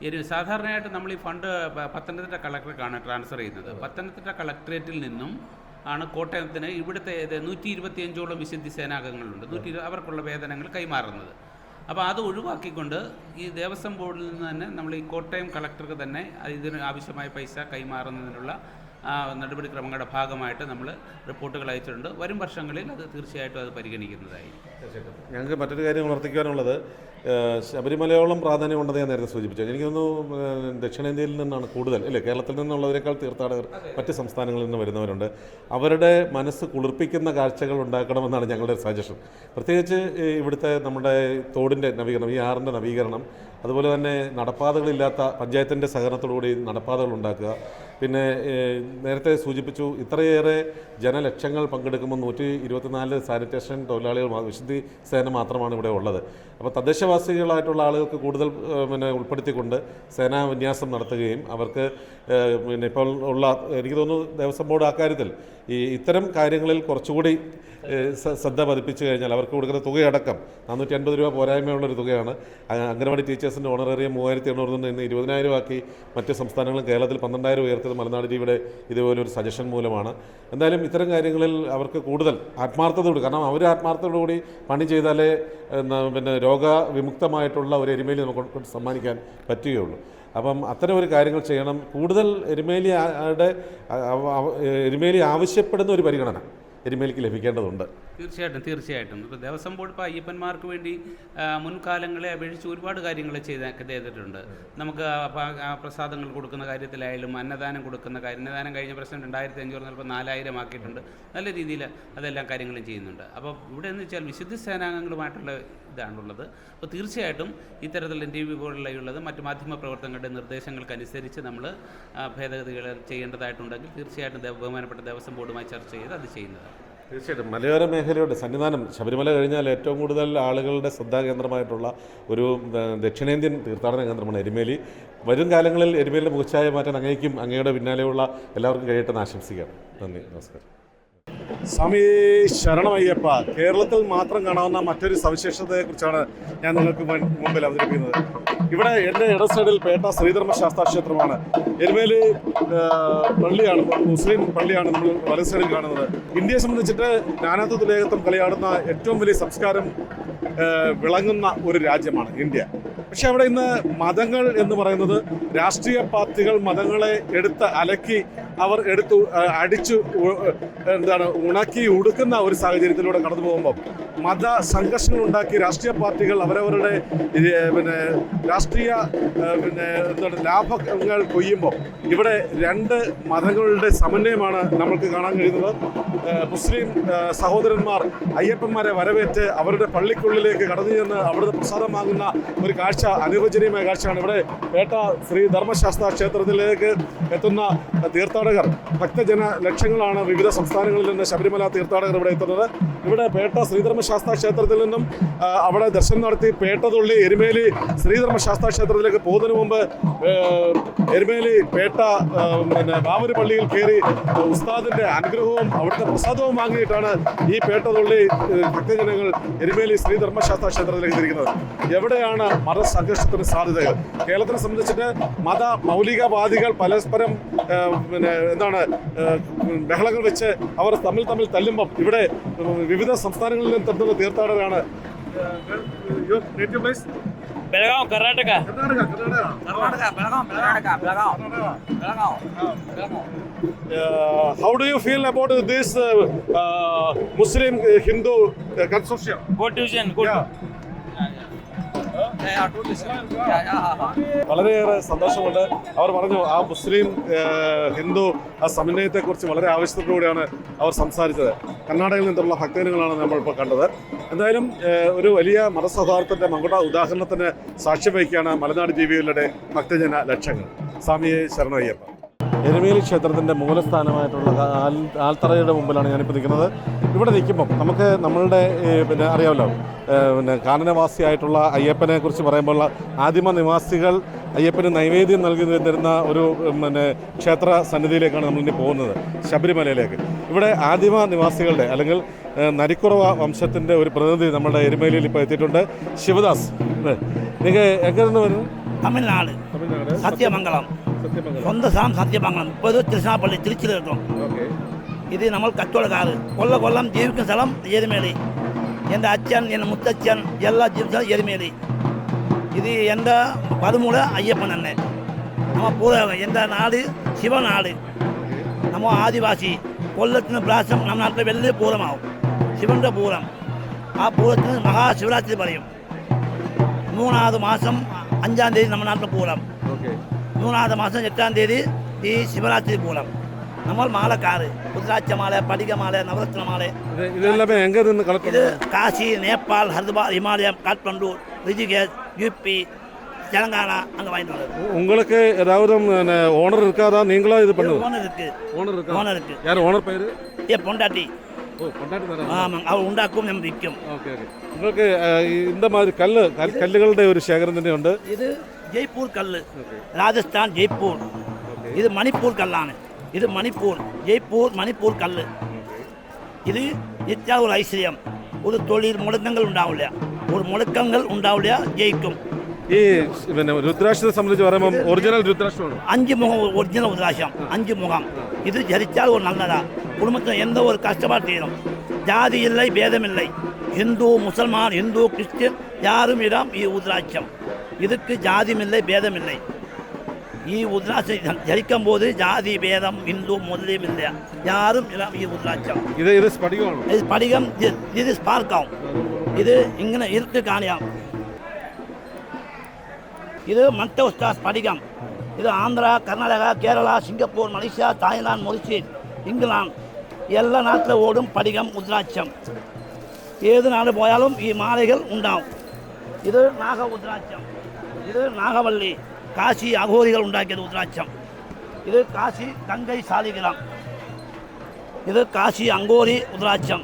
ഒരു സാധാരണയായിട്ട് നമ്മൾ ഈ ഫണ്ട് പത്തനംതിട്ട കളക്ടർക്കാണ് ട്രാൻസ്ഫർ ചെയ്യുന്നത്. പത്തനംതിട്ട കളക്ടറേറ്റിൽ നിന്നും ആണ് കോട്ടയത്തിന് ഇവിടുത്തെ നൂറ്റി ഇരുപത്തിയഞ്ചോളം വിശുദ്ധി സേനാംഗങ്ങളുണ്ട്. നൂറ്റി അവർക്കുള്ള വേതനങ്ങൾ കൈമാറുന്നത്. അപ്പോൾ അത് ഒഴിവാക്കിക്കൊണ്ട് ഈ ദേവസ്വം ബോർഡിൽ നിന്ന് തന്നെ നമ്മൾ ഈ കോട്ടയം കളക്ടർക്ക് തന്നെ ഇതിന് ആവശ്യമായ പൈസ കൈമാറുന്നതിനുള്ള നടപടിക്രമങ്ങളുടെ ഭാഗമായിട്ട് നമ്മൾ റിപ്പോർട്ടുകൾ അയച്ചിട്ടുണ്ട്. വരും വർഷങ്ങളിൽ അത് തീർച്ചയായിട്ടും അത് പരിഗണിക്കുന്നതായി ഞങ്ങൾക്ക് മറ്റൊരു കാര്യം ഉണർത്തിക്കാനുള്ളത് ശബരിമലയോളം പ്രാധാന്യമുണ്ടെന്ന് ഞാൻ നേരത്തെ സൂചിപ്പിച്ചു. എനിക്ക് തോന്നുന്നു ദക്ഷിണേന്ത്യയിൽ നിന്നാണ് കൂടുതൽ ഇല്ലേ കേരളത്തിൽ നിന്നുള്ളവരെക്കാൾ തീർത്ഥാടകർ മറ്റ് സംസ്ഥാനങ്ങളിൽ നിന്ന് വരുന്നവരുണ്ട്. അവരുടെ മനസ്സ് കുളിർപ്പിക്കുന്ന കാഴ്ചകൾ ഉണ്ടാക്കണമെന്നാണ് ഞങ്ങളുടെ സജഷൻ. പ്രത്യേകിച്ച് ഇവിടുത്തെ നമ്മുടെ തോടിന്റെ നവീകരണം ഈ ആറിന്റെ നവീകരണം അതുപോലെ തന്നെ നടപ്പാതകളില്ലാത്ത പഞ്ചായത്തിന്റെ സഹകരണത്തോടുകൂടി നടപ്പാതകൾ ഉണ്ടാക്കുക പിന്നെ നേരത്തെ സൂചിപ്പിച്ചു ഇത്രയേറെ ജനലക്ഷങ്ങൾ പങ്കെടുക്കുമ്പോൾ നൂറ്റി ഇരുപത്തിനാല് സാനിറ്റേഷൻ തൊഴിലാളികൾ വിശുദ്ധി സേന മാത്രമാണ് ഇവിടെ ഉള്ളത്. അപ്പോൾ തദ്ദേശവാസികളായിട്ടുള്ള ആളുകൾക്ക് കൂടുതൽ പിന്നെ ഉൾപ്പെടുത്തിക്കൊണ്ട് സേനാ വിന്യാസം നടത്തുകയും അവർക്ക് പിന്നെ ഇപ്പോൾ ഉള്ള എനിക്ക് തോന്നുന്നു ദേവസ്വം ബോർഡ് ആ കാര്യത്തിൽ ഈ ഇത്തരം കാര്യങ്ങളിൽ കുറച്ചുകൂടി ശ്രദ്ധ പതിപ്പിച്ചു കഴിഞ്ഞാൽ അവർക്ക് കൊടുക്കുന്ന തുകയടക്കം നാനൂറ്റി അൻപത് രൂപ പോരായ്മയുള്ളൊരു തുകയാണ്. അംഗനവാടി ടീച്ചേഴ്സിന്റെ ഓണറേറിയം മൂവായിരത്തി എണ്ണൂറിൽ നിന്ന് ഇന്ന് ഇരുപതിനായിരം ആക്കി മറ്റ് സംസ്ഥാനങ്ങളും കേരളത്തിൽ പന്ത്രണ്ടായിരം ഉയർത്തിയത് മലനാട് ടിവിയുടെ ഇതുപോലെ ഒരു സജഷൻ മൂലമാണ്. എന്തായാലും ഇത്തരം കാര്യങ്ങളിൽ അവർക്ക് കൂടുതൽ ആത്മാർത്ഥതയോട് കാരണം അവർ ആത്മാർത്ഥതയോടുകൂടി പണി ചെയ്താലേ പിന്നെ രോഗവിമുക്തമായിട്ടുള്ള ഒരു എരുമേലി നമുക്ക് സമ്മാനിക്കാൻ പറ്റുകയുള്ളൂ. അപ്പം അത്തരം ഒരു കാര്യങ്ങൾ ചെയ്യണം. കൂടുതൽ എരുമേലി ആ- ആടെ ആ- ആ- എരുമേലി ആവശ്യപ്പെടുന്ന ഒരു പരിഗണന എരുമേലിക്ക് ലഭിക്കേണ്ടതുണ്ട്. തീർച്ചയായിട്ടും തീർച്ചയായിട്ടും. ഇപ്പോൾ ദേവസ്വം ബോർഡ് ഇപ്പോൾ അയ്യപ്പന്മാർക്ക് വേണ്ടി മുൻകാലങ്ങളെ അപേക്ഷിച്ച് ഒരുപാട് കാര്യങ്ങൾ ചെയ്ത ചെയ്തിട്ടുണ്ട്. നമുക്ക് പ്രസാദങ്ങൾ കൊടുക്കുന്ന കാര്യത്തിലായാലും അന്നദാനം കൊടുക്കുന്ന കാര്യം അന്നദാനം കഴിഞ്ഞ പ്രശ്നം രണ്ടായിരത്തി അഞ്ഞൂറ് ചിലപ്പോൾ നാലായിരം ആക്കിയിട്ടുണ്ട്. നല്ല രീതിയിൽ അതെല്ലാം കാര്യങ്ങളും ചെയ്യുന്നുണ്ട്. അപ്പോൾ ഇവിടെ എന്ന് വെച്ചാൽ വിശുദ്ധ സേനാംഗങ്ങളുമായിട്ടുള്ള ഇതാണുള്ളത്. അപ്പോൾ തീർച്ചയായിട്ടും ഇത്തരത്തിലുള്ള ടി വി പോലുള്ളത് മറ്റ് മാധ്യമ പ്രവർത്തകരുടെ നിർദ്ദേശങ്ങൾക്കനുസരിച്ച് നമ്മൾ ഭേദഗതികൾ ചെയ്യേണ്ടതായിട്ടുണ്ടെങ്കിൽ തീർച്ചയായിട്ടും ബഹുമാനപ്പെട്ട ദേവസ്വം ബോർഡുമായി ചർച്ച ചെയ്ത് അത് ചെയ്യുന്നതാണ്. തീർച്ചയായിട്ടും. മലയോര മേഖലയുടെ സന്നിധാനം ശബരിമല കഴിഞ്ഞാൽ ഏറ്റവും കൂടുതൽ ആളുകളുടെ ശ്രദ്ധാകേന്ദ്രമായിട്ടുള്ള ഒരു ദക്ഷിണേന്ത്യൻ തീർത്ഥാടന കേന്ദ്രമാണ് എരുമേലി. വരും കാലങ്ങളിൽ എരുമേലിന്റെ മുഖച്ഛായ മാറ്റാൻ അങ്ങേക്കും അങ്ങയുടെ പിന്നാലെയുള്ള എല്ലാവർക്കും കഴിയട്ടെന്ന് ആശംസിക്കുകയാണ്. നന്ദി. നമസ്കാരം. സ്വാമി ശരണമയ്യപ്പ കേരളത്തിൽ മാത്രം കാണാവുന്ന മറ്റൊരു സവിശേഷതയെക്കുറിച്ചാണ് ഞാൻ നിങ്ങൾക്ക് മുമ്പിൽ അവതരിപ്പിക്കുന്നത്. ഇവിടെ എന്റെ ഇട സൈഡിൽ പേട്ട ശ്രീധർമ്മ ശാസ്താ ക്ഷേത്രമാണ്. എരുമേലി പള്ളിയാണ് മുസ്ലിം പള്ളിയാണ് നമ്മൾ വലത് സൈഡിൽ കാണുന്നത്. ഇന്ത്യയെ സംബന്ധിച്ചിട്ട് നാനാത്വത്തിൽ ഏകത്വം കളിയാടുന്ന ഏറ്റവും വലിയ സംസ്കാരം വിളങ്ങുന്ന ഒരു രാജ്യമാണ് ഇന്ത്യ. പക്ഷെ അവിടെ ഇന്ന് മതങ്ങൾ എന്ന് പറയുന്നത് രാഷ്ട്രീയ പാർട്ടികൾ മതങ്ങളെ എടുത്ത് അലക്കി അവർ എടുത്ത് അടിച്ചു എന്താണ് ഉണക്കി ഉടുക്കുന്ന ഒരു സാഹചര്യത്തിലൂടെ കടന്നു പോകുമ്പോൾ മത സംഘർഷങ്ങൾ ഉണ്ടാക്കി രാഷ്ട്രീയ പാർട്ടികൾ അവരവരുടെ പിന്നെ രാഷ്ട്രീയ പിന്നെ എന്താണ് ലാഭങ്ങൾ കൊയ്യുമ്പോൾ ഇവിടെ രണ്ട് മതങ്ങളുടെ സമന്വയമാണ് നമ്മൾക്ക് കാണാൻ കഴിയുന്നത്. മുസ്ലിം സഹോദരന്മാർ അയ്യപ്പന്മാരെ വരവേറ്റ് അവരുടെ പള്ളിക്കുള്ളിലേക്ക് കടന്നു ചെന്ന് അവിടുത്തെ പ്രസാദം വാങ്ങുന്ന ഒരു കാഴ്ച അനുവചനീയമായ കാഴ്ചയാണ് ഇവിടെ പേട്ട ശ്രീ ധർമ്മശാസ്ത്ര ക്ഷേത്രത്തിലേക്ക് എത്തുന്ന തീർത്ഥാടകർ ഭക്തജന ലക്ഷങ്ങളാണ് വിവിധ സംസ്ഥാനങ്ങളിൽ നിന്ന് ശബരിമല തീർത്ഥാടകർ ഇവിടെ എത്തുന്നത്. ഇവിടെ പേട്ട ശ്രീധർമ്മശാസ്ത്ര ക്ഷേത്രത്തിൽ നിന്നും അവിടെ ദർശനം നടത്തി പേട്ടതുള്ളി എരുമേലി ശ്രീധർമ്മശാസ്ത്ര ക്ഷേത്രത്തിലേക്ക് പോകുന്നതിന് മുമ്പ് എരുമേലി പേട്ട പിന്നെ ബാബുര് പള്ളിയിൽ കയറി ഉസ്താദിന്റെ അനുഗ്രഹവും അവിടുത്തെ പ്രസാദവും വാങ്ങിയിട്ടാണ് ഈ പേട്ടതുള്ളി തുള്ളി ഭക്തജനങ്ങൾ എരുമേലി ശ്രീധർമ്മശാസ്ത്ര ക്ഷേത്രത്തിലേക്ക് തിരിക്കുന്നത്. എവിടെയാണ് മതസംഘർഷത്തിന് സാധ്യതകൾ? കേരളത്തിനെ സംബന്ധിച്ചിട്ട് മത മൗലികവാദികൾ പരസ്പരം പിന്നെ എന്താണ് ആ, ബഹളങ്ങൾ വെച്ച് അവർ തമ്മിൽ തമ്മിൽ തല്ലുമ്പം ഇവിടെ ഉം, വിവിധ സംസ്ഥാനങ്ങളിൽ നിന്ന് എത്തുന്ന തീർത്ഥാടകരാണ് Belgaum Karnataka how do you feel about this Muslim Hindu consortium good division good വളരെയേറെ സന്തോഷമുണ്ട്. അവർ പറഞ്ഞു ആ മുസ്ലിം ഹിന്ദു ആ സമന്വയത്തെക്കുറിച്ച് വളരെ ആവശ്യത്തോടുകൂടിയാണ് അവർ സംസാരിച്ചത്. കർണാടകയിൽ നിന്നുള്ള ഭക്തജനങ്ങളാണ് നമ്മൾ ഇപ്പോൾ കണ്ടത്. എന്തായാലും ഒരു വലിയ മതസൗഹാർദ്ദത്തിന്റെ മങ്കുട ഉദാഹരണത്തിന് സാക്ഷ്യം വഹിക്കുകയാണ് മലനാട് ജീവികളുടെ ഭക്തജന ലക്ഷങ്ങൾ. സ്വാമിയെ ശരണയ്യപ്പ. എരുമേലി ക്ഷേത്രത്തിന്റെ മൂലസ്ഥാനമായിട്ടുള്ള ആൽ ആൽത്തറയുടെ മുമ്പിലാണ് ഞാനിപ്പോൾ നിൽക്കുന്നത്. ഇവിടെ നിൽക്കുമ്പം നമുക്ക് നമ്മളുടെ പിന്നെ അറിയാമല്ലോ പിന്നെ കാനനവാസിയായിട്ടുള്ള അയ്യപ്പനെ കുറിച്ച് പറയുമ്പോൾ ആദിമ നിവാസികൾ അയ്യപ്പന് നൈവേദ്യം നൽകി തരുന്ന ഒരു പിന്നെ ക്ഷേത്ര സന്നിധിയിലേക്കാണ് നമ്മളിനി പോകുന്നത് ശബരിമലയിലേക്ക്. ഇവിടെ ആദിമ നിവാസികളുടെ അല്ലെങ്കിൽ നരിക്കുറവ വംശത്തിന്റെ ഒരു പ്രതിനിധി നമ്മുടെ എരുമേലിയിൽ ഇപ്പോൾ എത്തിയിട്ടുണ്ട്. ശിവദാസ് നിങ്ങൾ എങ്ങനെ വരുന്നു തമിഴ്നാട്. തമിഴ്നാട്. സത്യമംഗളം சொந்த சாம் சத்தியமங்கலம். முப்பது திருச்சினாப்பள்ளி திருச்சியில் இருக்கோம். இது நம்ம கச்சோட காரு கொல்ல கொல்லம் ஜீவிக்கும் ஸ்தலம் எருமேலி என் அச்சன் என் முத்தச்சன் எல்லா ஜீவிக்கும் எருமேலி இது எந்த வருமூல ஐயப்பன் அண்ணன். நம்ம பூரகம் எந்த நாடு? சிவ நாடு. நம்ம ஆதிவாசி. கொல்லத்தின பிராசம் நம்ம நாட்டில் வெளியே பூரமாகும். சிவன்ற பூரம். ஆ பூரத்தின் மகா சிவராத்திரி படையும். மூணாவது மாதம் அஞ்சாம் தேதி நம்ம நாட்டில் பூரம். ஓகே. மூணாவது மாதம் எட்டாம் தேதி தி சிவராத்திரி பூரம் நம்ம மாலைக்காரு ருத்ராட்ச மாலை படிக மாலை நவரத்ன மாலை இது இதெல்லாமே எங்க இருந்து கலெக்ட் இது காசி நேபாள் ஹரித்வார் இமாலயம் காட்மண்டு ரிஷிகேஷ் யூபி தெலங்கானா அங்கே வாங்கிட்டு வந்தது உங்களுக்கு ஏதாவது ஓனர் இருக்காதா நீங்களா இது பண்ணுது ஓனர் இருக்கு ஓனர் இருக்கா ஓனர் இருக்கு யார் ஓனர் பேரு ஏ பொண்டாட்டி ஓ கொண்டாடி தரேன் ஆமாங்க அவர் உண்டாக்கும் நம்ம விற்கும் ഓക്കെ ഓക്കെ നിങ്ങൾക്ക് ഏഹ്, இந்த மாதிரி കല്ല് കൽ- കല്ലുകളുടെ ഒരു ശേഖരം തന്നെയുണ്ട് இது ஜெய்ப்பூர் கல் ராஜஸ்தான் ஜெய்ப்பூர் இது மணிப்பூர் கல்லானு இது மணிப்பூர் ஜெய்ப்பூர் மணிப்பூர் கல் இது நித்யா ஒரு ஐஸ்வர்யம் ஒரு தொழில் മുടക്കങ്ങൾ ഉണ്ടാവില്ല ഒരു മുടക്കങ്ങൾ ഉണ്ടാവില്ല ജയിക്കും ഈ പിന്നെ രുദ്രാക്ഷത്തെ സംബന്ധിച്ച് പറയുമ്പോൾ ഒറിജിനൽ രുദ്രാക്ഷമാണ് அஞ்சு முகம் ஒரிஜினல் உதிராசம் அஞ்சு முகம் இது ஜரித்தால் ஒரு நல்லதா குடும்பத்தில் எந்த ஒரு கஷ்டப்பாடு தீரும் ஜாதி இல்லை பேதம் இல்லை இந்து முசல்மான் இந்து கிறிஸ்டியன் யாரும் இடம் ഈ உதிராட்சம் இதுக்கு ஜாதிமில்லை பேதமில்லை. ஈ உத்ராட்சம் ஜலிக்கும் போது ஜாதி பேதம் இந்து முஸ்லீம் இல்லை யாரும் ஈ உத்ராட்சம் இது இது ஸ்படிகம். இது ஸ்படிகம் இது ஸ்பார்க்கம். இது இங்கே இருக்கு காணியம். இது மண்டோஸ்டா ஸ்படிகம். இது Andhra Karnataka Kerala Singapore Malaysia Thailand Mauritius England. எல்லா நாட்டில் ஓடும் படிகம் உத்ராட்சம் ஏது நாடு போயாலும் இம்மாலைகள் உண்டாகும் இது நாக உத்ராட்சம் ഇത് നാഗ ഉദ്രാക്ഷം ഇത് നാഗവള്ളി കാശി അഘോരികൾ ഉണ്ടാക്കിയത് ഉദ്രാക്ഷം ഇത് കാശി ഗംഗൈ സാലിഗ്രാം ഇത് കാശി അങ്കോരി ഉദ്രാക്ഷം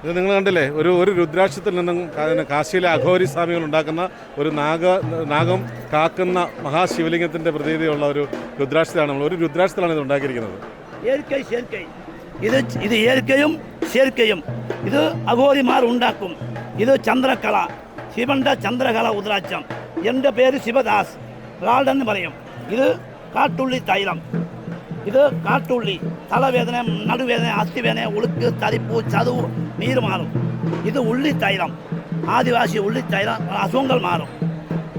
ഇത് നിങ്ങൾ കണ്ടില്ലേ ഒരു ഒരു രുദ്രാക്ഷത്തിൽ നിന്നും കാ- കാശിയിലെ അഘോരി സ്വാമികൾ ഉണ്ടാക്കുന്ന ഒരു നാഗ നാഗം കാക്കുന്ന മഹാശിവലിംഗത്തിന്റെ പ്രതീതിയുള്ള ഒരു രുദ്രാക്ഷത്താണ് നമ്മൾ ഒരു രുദ്രാക്ഷത്തിലാണ് ഇത് ഉണ്ടാക്കിയിരിക്കുന്നത് இயற்கை சேர்க்கை இது இது இயற்கையும் சேர்க்கையும் இது அகோரிமார் உண்டாக்கும் இது சந்திரகலா. சிவண்ட சந்திரகலா உதிராட்சம். என்ற பேர் சிவதாஸ். ரால்டன் மறையும். இது காட்டுள்ளி தைலம். இது காட்டுள்ளி. தலைவேதனை நடுவேதனை அஸ்திவேதனை உழுக்கு தரிப்பு சதுவு நீர் மாறும். இது உள்ளி தைலம். ஆதிவாசி உள்ளி தைலம் அசுவங்கள் மாறும்.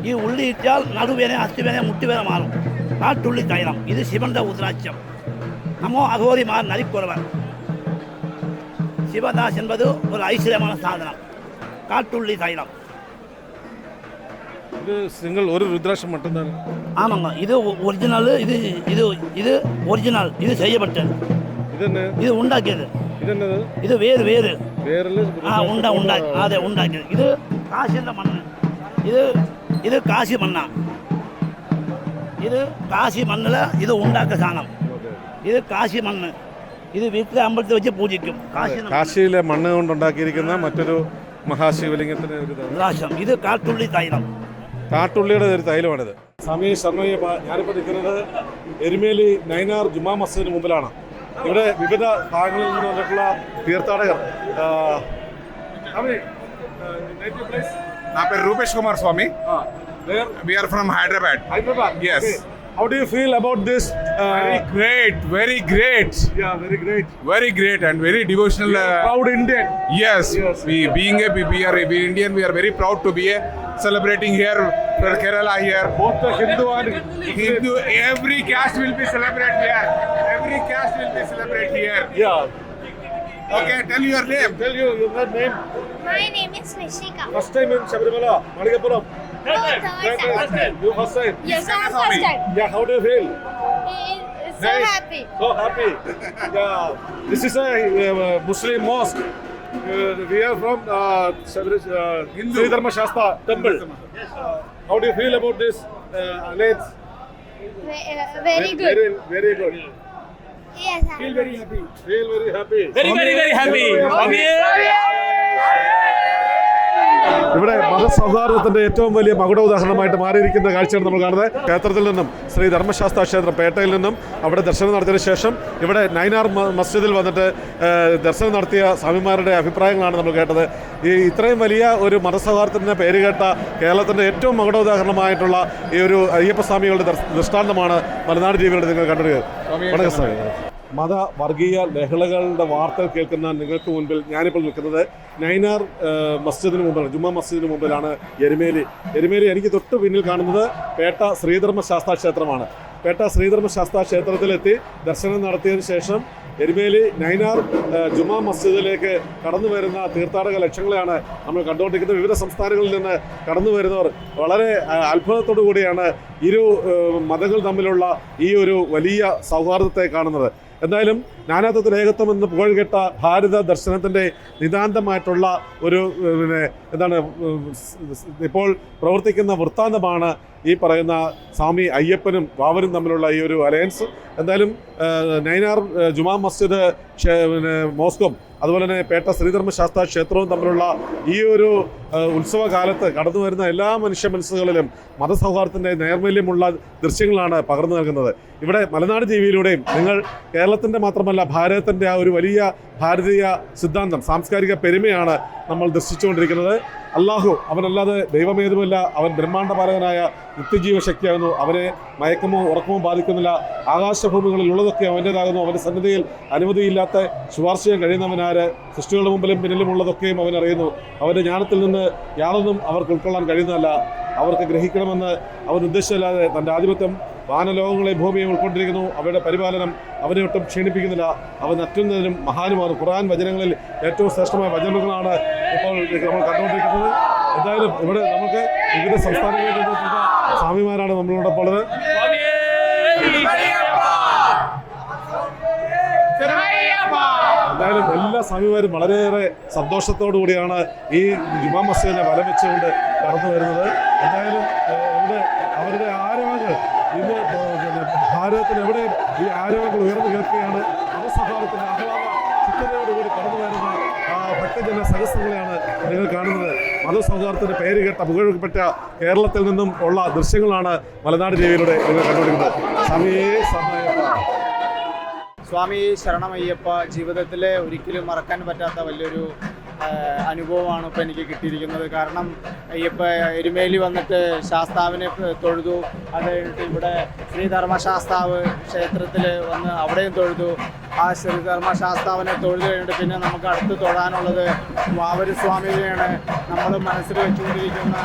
இது உள்ளிட்டால் நடுவேதனை அஸ்திவேதனை முட்டுவேதனை மாறும். காட்டுள்ளி தைலம். இது சிவந்த உத்ராட்சம். நமோ அகோரி மார் நரிக்குறவர். சிவதாஸ் என்பது ஒரு ஐஸ்வர்யமான சாதனம். காட்டுள்ளி தைலம் ഇത് സിംഗിൾ ഒരു രുദ്രാക്ഷം மட்டும்தான் ஆமாங்க இது ஒரிஜினல் இது இது இது ஒரிஜினல் இது செய்யப்பட்டது ഇതെന്നെ இது உண்டாக்கியது ഇതെന്നത് இது வேறு வேறு വേറില് ஆ உண்டா உண்டா அதை உண்டாக்கியது இது காசியில் மண் இது இது காசி மண்ணா இது காசி மண்ணில் இது உண்டாக்க சாணம் ഇത് കാശി മണ്ണ് ഇത് വീട്ടിലെ അമ്പലത്തിൽ വെച്ച് പൂജിക്കും കാശി കാശിയിലെ മണ്ണ് കൊണ്ടുണ്ടാക്കിയിരിക്കുന്ന മറ്റൊരു മഹാശിവലിംഗത്തിന് ഒരു ഇതാണ്. പ്രാശം ഇത് കാട്ടുള്ളി തൈലം കാട്ടുള്ളിയുടെ ഒരു തൈലമാണിത് സ്വാമി ശർമ്മയ്യപ്പ ഞാനിപ്പോൾ നിൽക്കുന്നത് എരുമേലി നൈനാർ ജുമാ മസ്ജിദിന് മുമ്പിലാണ് ഇവിടെ വിവിധ ഭാഗങ്ങളിൽ നിന്ന് വന്നിട്ടുള്ള തീർത്ഥാടകർ ആ, സ്വാമി, ആ, native place? నా పేరు రూపేష్ కుమార్ స్వామి ആ, where? We're from Hyderabad Hyderabad. Yes. Okay. How do you feel about this? Uh, very great, very great. Yeah, very great. Very great and very devotional. Uh, proud Indian. Yes, yes. We being a we are we Indian, we are very proud to be a, celebrating here for Kerala here. Both the Hindu and Hindu, every caste will be celebrated here. Every caste will be celebrated here. Yeah okay tell your name Tell you your name. My name is Nishika. First time in Shabarimala, Maligapuram. No, third time. You first time. Yes, I'm first time. Yeah, how do you feel? So Nice. happy. So happy. yeah. This is a uh, Muslim mosque. Uh, we are from uh, Shabri- uh, Sri Dharma Shastra temple. Uh, how do you feel about this uh, alliance? Ve- uh, Very good. Very, very good. Yes, Feel very happy. Feel very happy. Very, very, happy ഇവിടെ മതസൗഹാർദ്ദത്തിന്റെ ഏറ്റവും വലിയ മകുട ഉദാഹരണമായിട്ട് മാറിയിരിക്കുന്ന കാഴ്ചയാണ് നമ്മൾ കാണുന്നത്. ക്ഷേത്രത്തിൽ നിന്നും ശ്രീ ധർമ്മശാസ്ത്ര ക്ഷേത്രം പേട്ടയിൽ നിന്നും അവിടെ ദർശനം നടത്തിയ ശേഷം ഇവിടെ നൈനാർ മസ്ജിദിൽ വന്നിട്ട് ദർശനം നടത്തിയ സ്വാമിമാരുടെ അഭിപ്രായങ്ങളാണ് നമ്മൾ കേട്ടത്. ഈ ഇത്രയും വലിയ ഒരു മതസൗഹാർദ്ദത്തിന്റെ പേര് കേട്ട കേരളത്തിന്റെ ഏറ്റവും മകുട ഉദാഹരണമായിട്ടുള്ള ഈ ഒരു അയ്യപ്പസ്വാമികളുടെ ദൃഷ്ടാന്തമാണ് മലനാട് ജീവികളുടെ നിങ്ങൾ കണ്ടിരിക്കുന്നത് വണക്കം സ്വാമി. മത വർഗീയ ലഹളകളുടെ വാർത്തകൾ കേൾക്കുന്ന നിങ്ങൾക്ക് മുൻപിൽ ഞാനിപ്പോൾ നിൽക്കുന്നത് നൈനാർ മസ്ജിദിന് മുമ്പിലാണ് ജുമാ മസ്ജിദിന് മുമ്പിലാണ് എരുമേലി. എരുമേലി എനിക്ക് തൊട്ട് പിന്നിൽ കാണുന്നത് പേട്ട ശ്രീധർമ്മ ശാസ്താ ക്ഷേത്രമാണ്. പേട്ട ശ്രീധർമ്മ ശാസ്താ ക്ഷേത്രത്തിലെത്തി ദർശനം നടത്തിയതിന് ശേഷം എരുമേലി നൈനാർ ജുമാ മസ്ജിദിലേക്ക് കടന്നു വരുന്ന തീർത്ഥാടക ലക്ഷങ്ങളെയാണ് നമ്മൾ കണ്ടുകൊണ്ടിരിക്കുന്നത്. വിവിധ സംസ്ഥാനങ്ങളിൽ നിന്ന് കടന്നു വരുന്നവർ വളരെ അത്ഭുതത്തോടു കൂടിയാണ് ഇരു മതങ്ങൾ തമ്മിലുള്ള ഈ ഒരു വലിയ സൗഹാർദ്ദത്തെ കാണുന്നത്. എന്തായാലും നാനാത്വത്തിൽ ഏകത്വം എന്ന് പുകഴ്കെട്ട ഭാരത ദർശനത്തിന്റെ നിതാന്തമായിട്ടുള്ള ഒരു പിന്നെ എന്താണ് ഇപ്പോൾ പ്രവർത്തിക്കുന്ന വൃത്താന്തമാണ് ഈ പറയുന്ന സ്വാമി അയ്യപ്പനും വാവനും തമ്മിലുള്ള ഈ ഒരു അലയൻസ് എന്തായാലും നൈനാർ ജുമാ മസ്ജിദ് പിന്നെ മോസ്കും അതുപോലെ തന്നെ പേട്ട ശ്രീധർമ്മശാസ്ത്ര ക്ഷേത്രവും തമ്മിലുള്ള ഈ ഒരു ഉത്സവകാലത്ത് കടന്നു വരുന്ന എല്ലാ മനുഷ്യ മനസ്സുകളിലും മതസൗഹാർദ്ദത്തിന്റെ നൈർമല്യമുള്ള ദൃശ്യങ്ങളാണ് പകർന്നു നൽകുന്നത്. ഇവിടെ മലനാട് ടി വിയിലൂടെയും നിങ്ങൾ കേരളത്തിന്റെ മാത്രമല്ല ഭാരതത്തിന്റെ ആ ഒരു വലിയ ഭാരതീയ സിദ്ധാന്തം സാംസ്കാരിക പെരുമയാണ് നമ്മൾ ദർശിച്ചുകൊണ്ടിരിക്കുന്നത്. അള്ളാഹു അവനല്ലാതെ ദൈവമേതുമല്ല. അവൻ ബ്രഹ്മാണ്ഡ പാലകനായ നിത്യജീവ ശക്തിയാകുന്നു അവനെ മയക്കമോ ഉറക്കമോ ബാധിക്കുന്നില്ല. ആകാശഭൂമികളിൽ ഉള്ളതൊക്കെ അവന്റേതാകുന്നു അവന്റെ സന്നദ്ധയിൽ അനുമതിയില്ലാത്ത ശുപാർശ ചെയ്യാൻ കഴിയുന്നവനാര് സൃഷ്ടികളുടെ മുമ്പിലും പിന്നിലുമുള്ളതൊക്കെയും അവൻ അറിയുന്നു അവന്റെ ജ്ഞാനത്തിൽ നിന്ന് യാതൊന്നും അവർക്ക് ഉൾക്കൊള്ളാൻ കഴിയുന്നതല്ല. അവർക്ക് ഗ്രഹിക്കണമെന്ന് അവർ ഉദ്ദേശിച്ചല്ലാതെ തന്റെ ആധിപത്യം വാനലോകങ്ങളെ ഭൂമിയെ ഉൾക്കൊണ്ടിരിക്കുന്നു. അവരുടെ പരിപാലനം അവനെ ഒട്ടും ക്ഷീണിപ്പിക്കുന്നില്ല. അവൻ അത്യുന്നതിനും മഹാനുമാണ് ഖുറാൻ വചനങ്ങളിൽ ഏറ്റവും ശ്രേഷ്ഠമായ വചനങ്ങളാണ് ഇപ്പോൾ നമ്മൾ കണ്ടുകൊണ്ടിരിക്കുന്നത്. എന്തായാലും ഇവിടെ നമുക്ക് വിവിധ സംസ്ഥാനങ്ങളിൽ സ്വാമിമാരാണ് നമ്മളോടൊപ്പം ഉള്ളത്. എന്തായാലും എല്ലാ സ്വാമിമാരും വളരെയേറെ സന്തോഷത്തോടു കൂടിയാണ് ഈ ജുമാ മസ്ജിദിനെ വലം വെച്ചുകൊണ്ട് കടന്നു വരുന്നത്. എന്തായാലും ഇവിടെ അവരുടെ ആരോഗ്യ ഇന്ന് ഭാരതത്തിൽ എവിടെയും ഈ ആരോഗ്യങ്ങൾ ഉയർന്നു കേൾക്കുകയാണ്. അവസഭാവത്തിന്റെ ആഹ്ലാദ ചിത്രതയോടുകൂടി കടന്നു വരുന്ന ഭക്തജന സരസ്സുകളെയാണ് നിങ്ങൾ കാണുന്നത്. മതസൗഹാർദ്ദത്തിന്റെ പേര് കേട്ട പുകഴ്പ്പെട്ട കേരളത്തിൽ നിന്നും ഉള്ള ദൃശ്യങ്ങളാണ് മലനാട് ജീവിയിലൂടെ നിങ്ങൾ കണ്ടുപിടിക്കുന്നത് സമയേ സമയപ്പ. സ്വാമി ശരണമയ്യപ്പ ജീവിതത്തിലെ ഒരിക്കലും മറക്കാൻ പറ്റാത്ത വലിയൊരു അനുഭവമാണ് ഇപ്പോൾ എനിക്ക് കിട്ടിയിരിക്കുന്നത്. കാരണം അയ്യപ്പ എരുമേലി വന്നിട്ട് ശാസ്താവിനെ തൊഴുതു. അത് കഴിഞ്ഞിട്ട് ഇവിടെ ശ്രീധർമ്മശാസ്താവ് ക്ഷേത്രത്തിൽ വന്ന് അവിടെയും തൊഴുതു. ആ ശ്രീധർമ്മശാസ്താവിനെ തൊഴുതു കഴിഞ്ഞിട്ട് പിന്നെ നമുക്ക് അടുത്ത് തൊഴാനുള്ളത് വാവര് സ്വാമിയെയാണ് നമ്മൾ മനസ്സിൽ വെച്ചുകൊണ്ടിരിക്കുന്ന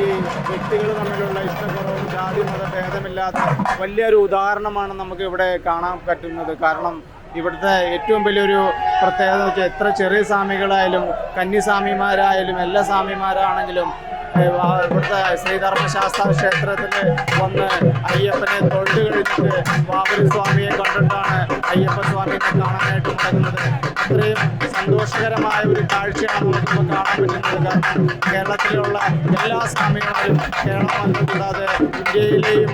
ഈ വ്യക്തികൾ തമ്മിലുള്ള ഇഷ്ടക്കുറവും ജാതി മത ഭേദമില്ലാത്ത വലിയൊരു ഉദാഹരണമാണ് നമുക്ക് ഇവിടെ കാണാൻ പറ്റുന്നത്. കാരണം ഇവിടുത്തെ ഏറ്റവും വലിയൊരു പ്രത്യേകത എന്ന് വെച്ചാൽ എത്ര ചെറിയ സ്വാമികളായാലും കന്യസ്വാമിമാരായാലും എല്ലാ സ്വാമിമാരാണെങ്കിലും ഇവിടുത്തെ ശ്രീധർമ്മശാസ്ത്ര ക്ഷേത്രത്തിൽ വന്ന് അയ്യപ്പനെ തൊഴുത് കഴിഞ്ഞിട്ട് വാവരി സ്വാമിയെ കണ്ടിട്ടാണ് അയ്യപ്പ സ്വാമിയെ കാണാനായിട്ട് മടങ്ങുന്നത് അത്രയും സന്തോഷകരമായ ഒരു കാഴ്ചയാണ് നമുക്കിപ്പോൾ കാണാൻ പറ്റുന്നത്. കാരണം കേരളത്തിലുള്ള എല്ലാ സ്വാമിമാരും കേരളം കൂടാതെ ഇന്ത്യയിലെയും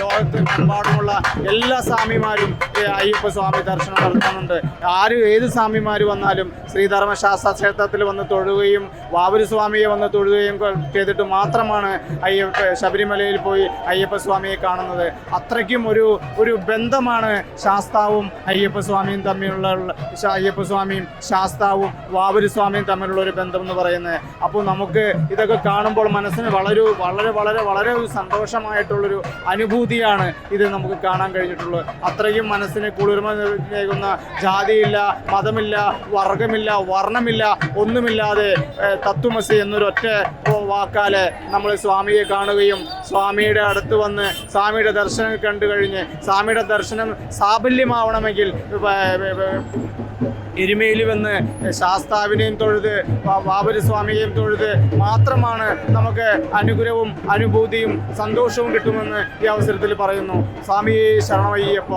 ലോകത്തിനെമ്പാടുമുള്ള എല്ലാ സ്വാമിമാരും അയ്യപ്പ സ്വാമി ദർശനം നടത്തുന്നുണ്ട്. ആര് ഏത് സ്വാമിമാർ വന്നാലും ശ്രീധർമ്മശാസ്ത്ര ക്ഷേത്രത്തിൽ വന്ന് തൊഴുകയും വാവരി സ്വാമിയെ വന്ന് തൊഴുകയും ചെയ്തിട്ട് മാത്രമാണ് അയ്യപ്പ ശബരിമലയിൽ പോയി അയ്യപ്പ സ്വാമിയെ കാണുന്നത്. അത്രയ്ക്കും ഒരു ഒരു ബന്ധമാണ് ശാസ്താവും അയ്യപ്പ സ്വാമിയും തമ്മിലുള്ള അയ്യപ്പ സ്വാമിയും ശാസ്താവും വാവരി സ്വാമിയും തമ്മിലുള്ള ഒരു ബന്ധം എന്ന് പറയുന്നത്. അപ്പോൾ നമുക്ക് ഇതൊക്കെ കാണുമ്പോൾ മനസ്സിന് വളരെ വളരെ വളരെ വളരെ ഒരു സന്തോഷമായിട്ടുള്ളൊരു അനുഭൂതിയാണ് ഇത് നമുക്ക് കാണാൻ കഴിഞ്ഞിട്ടുള്ളത്. അത്രയും മനസ്സിന് കുളിർമ നൽകുന്ന ജാതിയില്ല മതമില്ല വർഗമില്ല വർണമില്ല ഒന്നുമില്ലാതെ തത്വമസി എന്നൊരൊറ്റ വാക്കാൽ നമ്മൾ സ്വാമിയെ കാണുകയും സ്വാമിയുടെ അടുത്ത് വന്ന് സ്വാമിയുടെ ദർശനം കണ്ടു കഴിഞ്ഞ് സ്വാമിയുടെ ദർശനം സാഫല്യമാവണമെങ്കിൽ എരുമയിൽ വന്ന് ശാസ്താവിനെയും തൊഴുത് ബാബുരസ്വാമിയെയും തൊഴുത് മാത്രമാണ് നമുക്ക് അനുഗ്രഹവും അനുഭൂതിയും സന്തോഷവും കിട്ടുമെന്ന് ഈ അവസരത്തിൽ പറയുന്നു. സ്വാമിയെ ശരണമയ്യപ്പ.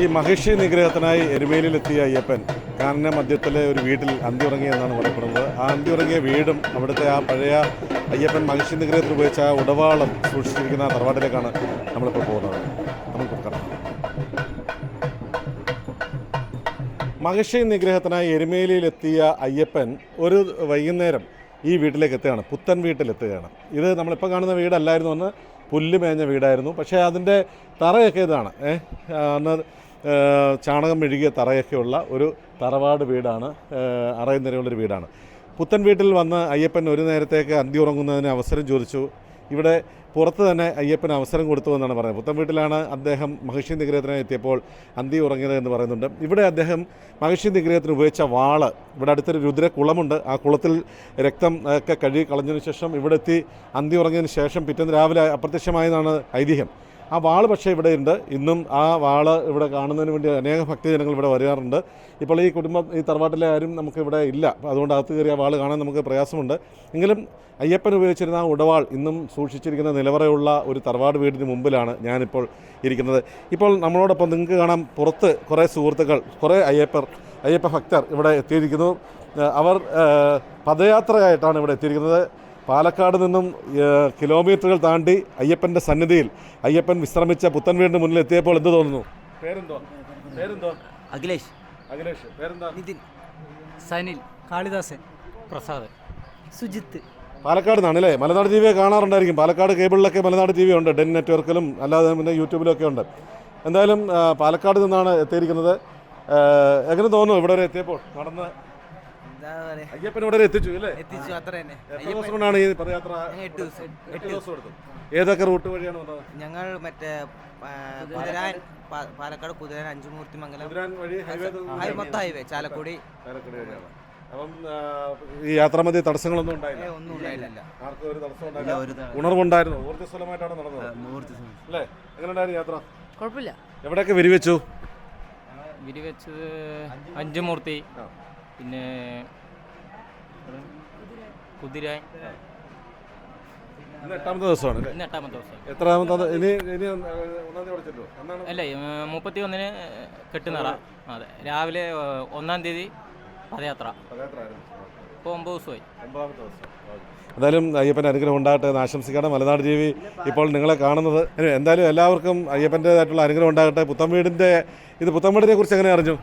ഈ മഹിഷി നിഗ്രഹത്തിനായി എരുമേലിയിലെത്തിയ അയ്യപ്പൻ കാനന മധ്യത്തിലെ ഒരു വീട്ടിൽ അന്തിയുറങ്ങി എന്നാണ് പറയപ്പെടുന്നത്. ആ അന്തിയുറങ്ങിയ വീടും അവിടുത്തെ ആ പഴയ അയ്യപ്പൻ മഹിഷി നിഗ്രഹത്തിൽ ഉപയോഗിച്ച ആ ഉടവാളം സൂക്ഷിച്ചിരിക്കുന്ന തറവാട്ടിലേക്കാണ് നമ്മളിപ്പോൾ പോകുന്നത്. മഹിഷി നിഗ്രഹത്തിനായി എരുമേലിയിലെത്തിയ അയ്യപ്പൻ ഒരു വൈകുന്നേരം ഈ വീട്ടിലേക്ക് എത്തുകയാണ്. പുത്തൻ വീട്ടിലെത്തുകയാണ്. ഇത് നമ്മളിപ്പോൾ കാണുന്ന വീടല്ലായിരുന്നു അന്ന് പുല്ല് മേഞ്ഞ വീടായിരുന്നു. പക്ഷേ അതിന്റെ തറയൊക്കെ ഇതാണ്. അന്ന് ചാണകം മെഴുകിയ തറയൊക്കെയുള്ള ഒരു തറവാട് വീടാണ്. അറയും വീടാണ്. പുത്തൻ വീട്ടിൽ വന്ന് അയ്യപ്പൻ ഒരു നേരത്തേക്ക് അന്തി ഉറങ്ങുന്നതിന് അവസരം ചോദിച്ചു. ഇവിടെ പുറത്ത് തന്നെ അയ്യപ്പന് അവസരം കൊടുത്തു എന്നാണ് പറയുന്നത്. പുത്തൻ വീട്ടിലാണ് അദ്ദേഹം മഹിഷി നിഗ്രഹത്തിനായി എത്തിയപ്പോൾ അന്തി ഉറങ്ങിയത് എന്ന് പറയുന്നുണ്ട്. ഇവിടെ അദ്ദേഹം മഹിഷി നിഗ്രഹത്തിന് ഉപയോഗിച്ച വാൾ ഇവിടെ അടുത്തൊരു രുദ്രക്കുളമുണ്ട് ആ കുളത്തിൽ രക്തം ഒക്കെ കഴുകി കളഞ്ഞതിന് ശേഷം ഇവിടെ എത്തി അന്തി ഉറങ്ങിയതിന് ശേഷം പിറ്റേന്ന് രാവിലെ അപ്രത്യക്ഷമായതാണ് ഐതിഹ്യം. ആ വാൾ പക്ഷേ ഇവിടെ ഉണ്ട്. ഇന്നും ആ വാൾ ഇവിടെ കാണുന്നതിന് വേണ്ടി അനേക ഭക്തജനങ്ങൾ ഇവിടെ വരാറുണ്ട്. ഇപ്പോൾ ഈ കുടുംബം ഈ തറവാട്ടിലെ ആരും നമുക്ക് ഇവിടെ ഇല്ല. അതുകൊണ്ട് അകത്ത് ആ വാൾ കാണാൻ നമുക്ക് പ്രയാസമുണ്ട്. എങ്കിലും അയ്യപ്പൻ ഉപയോഗിച്ചിരുന്ന ആ ഉടവാൾ ഇന്നും സൂക്ഷിച്ചിരിക്കുന്ന നിലവറയുള്ള ഒരു തറവാട് വീടിന് മുമ്പിലാണ് ഞാനിപ്പോൾ ഇരിക്കുന്നത്. ഇപ്പോൾ നമ്മളോടൊപ്പം നിങ്ങൾക്ക് കാണാം പുറത്ത് കുറേ സുഹൃത്തുക്കൾ കുറേ അയ്യപ്പർ അയ്യപ്പ ഭക്തർ ഇവിടെ എത്തിയിരിക്കുന്നു. അവർ പദയാത്രയായിട്ടാണ് ഇവിടെ എത്തിയിരിക്കുന്നത്. പാലക്കാട് നിന്നും കിലോമീറ്ററുകൾ താണ്ടി അയ്യപ്പന്റെ സന്നിധിയിൽ അയ്യപ്പൻ വിശ്രമിച്ച പുത്തൻ വീടിന് മുന്നിൽ എത്തിയപ്പോൾ എന്ത് തോന്നുന്നു? പേരെന്തോ? പേരെന്തോ? അഖിലേഷ്. അഖിലേഷ്. പേരെന്താ? നിതിൻ. സനിൽ. കാളിദാസൻ. പ്രസാദ്. സുജിത്ത്. പാലക്കാട് നിന്നാണ് അല്ലേ മലനാട് ടി വി കാണാറുണ്ടായിരിക്കും. പാലക്കാട് കേബിളിലൊക്കെ മലനാട് ടി വി ഉണ്ട്. ഡെൻ നെറ്റ്വർക്കിലും അല്ലാതെ പിന്നെ യൂട്യൂബിലും ഒക്കെ ഉണ്ട്. എന്തായാലും പാലക്കാട് നിന്നാണ് എത്തിയിരിക്കുന്നത്. എങ്ങനെ തോന്നുന്നു ഇവിടെ വരെ എത്തിയപ്പോൾ? നടന്ന് എത്തിച്ചു അല്ലേ? എത്തിച്ചു അത്ര തന്നെ. എത്ര ദിവസം കൊണ്ടാണ് ഈ പദയാത്ര എട്ട് ദിവസം. എട്ട് ദിവസം എടുത്തു ഏതൊക്കെ റൂട്ട് വഴിയാണ് വന്നത്? ഞങ്ങൾ മറ്റേ കുതിരാൻ പാലക്കാട് കുതിരാൻ അഞ്ചുമൂർത്തി മംഗലം കുതിരാൻ വഴി ഹൈവേ ഹൈ മൊത്തം ഹൈവേ ചാലക്കുടി. പാലക്കാട് വഴിയാണ് അപ്പം ഈ യാത്രാമധ്യ തടസ്സങ്ങളൊന്നും ഉണ്ടായില്ല? ഒന്നും ഉണ്ടായില്ല ആർക്കും ഒരു തടസ്സം ഉണ്ടായില്ല. ഉണർവുണ്ടായിരുന്നു? ഊർജസ്വലമായിട്ടാണ് നടന്നത്? അല്ലേ? എങ്ങനെ ഉണ്ടായിരുന്നു യാത്ര? കുഴപ്പമില്ല. എവിടെയൊക്കെ വെരിവെച്ചു? വിരിവെച്ചത് അഞ്ചുമൂർത്തി പിന്നെ കുതിര ഇന്ന് എട്ടാമത്തെ ദിവസമാണ് അല്ലേ? ഇന്ന് എട്ടാമത്തെ ദിവസം എത്രാമത്തെ ഇനി ഇനി ഒന്നാം തീയതി എന്നാണ് അല്ലേ മുപ്പത്തി ഒന്നിന് കെട്ടുന്നറ അതെ. രാവിലെ ഒന്നാം തീയതി പദയാത്ര. ഇപ്പോൾ ഒമ്പത് ദിവസമായി. ഒമ്പതാമത്തെ ദിവസം. എന്തായാലും അയ്യപ്പന്റെ അനുഗ്രഹം ഉണ്ടാകട്ടെ എന്ന് ആശംസിക്കണം മലനാട് ജീവി വി ഇപ്പോൾ നിങ്ങളെ കാണുന്നത്. ഇനി എന്തായാലും എല്ലാവർക്കും അയ്യപ്പന്റേതായിട്ടുള്ള അനുഗ്രഹം ഉണ്ടാകട്ടെ. പുത്തൻ വീടിന്റെ ഇത് പുത്തൻ വീടിനെ കുറിച്ച് എങ്ങനെ അറിഞ്ഞു?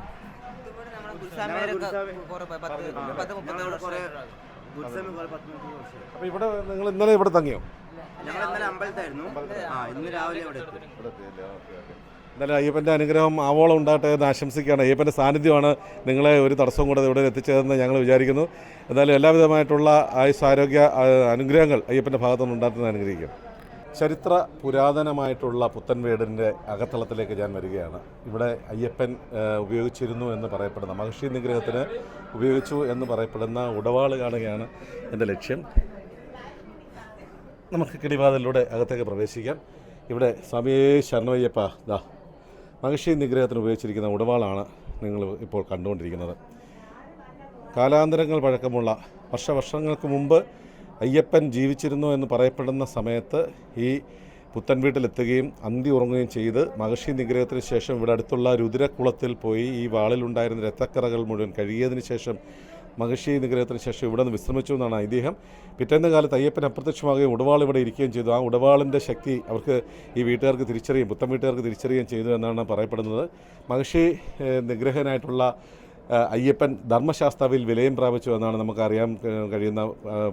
അപ്പോൾ ഇവിടെ നിങ്ങൾ ഇന്നലെ ഇവിടെ തങ്ങിയോ? ഞങ്ങൾ ഇന്നലെ അമ്പലത്തായിരുന്നു ആ ഇന്ന് രാവിലെ ഇവിടെ എത്തി. എന്തായാലും അയ്യപ്പന്റെ അനുഗ്രഹം ആവോളം ഉണ്ടാകട്ടെ എന്ന് ആശംസിക്കുകയാണ്. അയ്യപ്പന്റെ സാന്നിധ്യമാണ് നിങ്ങളെ ഒരു തടസ്സവും കൂടെ ഇവിടെ എത്തിച്ചതെന്ന് ഞങ്ങൾ വിചാരിക്കുന്നു. എന്തായാലും എല്ലാവിധമായിട്ടുള്ള ആയുസ് ആരോഗ്യ അനുഗ്രഹങ്ങൾ അയ്യപ്പന്റെ ഭാഗത്തുനിന്ന് ഉണ്ടാകുന്നത് അനുഗ്രഹിക്കും ചരിത്ര പുരാതനമായിട്ടുള്ള പുത്തൻ വീടിന്റെ അകത്തളത്തിലേക്ക് ഞാൻ വരികയാണ്. ഇവിടെ അയ്യപ്പൻ ഉപയോഗിച്ചിരുന്നു എന്ന് പറയപ്പെടുന്ന മഹർഷി നിഗ്രഹത്തിന് ഉപയോഗിച്ചു എന്ന് പറയപ്പെടുന്ന ഉടവാൾ കാണുകയാണ് എന്റെ ലക്ഷ്യം. നമുക്ക് കിടിവാതിലൂടെ അകത്തേക്ക് പ്രവേശിക്കാം. ഇവിടെ സ്വാമിയേ ശരണയ്യപ്പ ദാ. മഹർഷി നിഗ്രഹത്തിന് ഉപയോഗിച്ചിരിക്കുന്ന ഉടവാളാണ് നിങ്ങൾ ഇപ്പോൾ കണ്ടുകൊണ്ടിരിക്കുന്നത്. കാലാന്തരങ്ങൾ പഴക്കമുള്ള വർഷവർഷങ്ങൾക്ക് മുമ്പ് അയ്യപ്പൻ ജീവിച്ചിരുന്നു എന്ന് പറയപ്പെടുന്ന സമയത്ത് ഈ പുത്തൻ വീട്ടിലെത്തുകയും അന്തി ഉറങ്ങുകയും ചെയ്ത് മഹർഷി നിഗ്രഹത്തിന് ശേഷം ഇവിടെ അടുത്തുള്ള രുദ്രകുളത്തിൽ പോയി ഈ വാളിലുണ്ടായിരുന്ന രക്തക്കറകൾ മുഴുവൻ കഴുകിയതിന് ശേഷം മഹർഷി നിഗ്രഹത്തിന് ശേഷം ഇവിടെ നിന്ന് വിശ്രമിച്ചു എന്നാണ് ഐതിഹ്യം. പിറ്റേന്ന് കാലത്ത് അയ്യപ്പൻ അപ്രത്യക്ഷമാകുകയും ഉടവാൾ ഇവിടെ ഇരിക്കുകയും ചെയ്തു. ആ ഉടവാളിന്റെ ശക്തി അവർക്ക് ഈ വീട്ടുകാർക്ക് തിരിച്ചറിയും പുത്തൻ വീട്ടുകാർക്ക് തിരിച്ചറിയുകയും ചെയ്തു എന്നാണ് പറയപ്പെടുന്നത്. മഹർഷി നിഗ്രഹനായിട്ടുള്ള അയ്യപ്പൻ ധർമ്മശാസ്ത്രവിൽ വിലയം പ്രാപിച്ചു എന്നാണ് നമുക്കറിയാൻ കഴിയുന്ന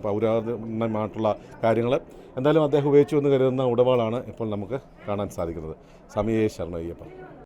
പൗരാണമായിട്ടുള്ള കാര്യങ്ങൾ എന്തായാലും അദ്ദേഹം ഉപയോഗിച്ചു എന്ന് കരുതുന്ന ഉടവാളാണ് ഇപ്പോൾ നമുക്ക് കാണാൻ സാധിക്കുന്നത്. സമയേ ശർമ്മ അയ്യപ്പൻ.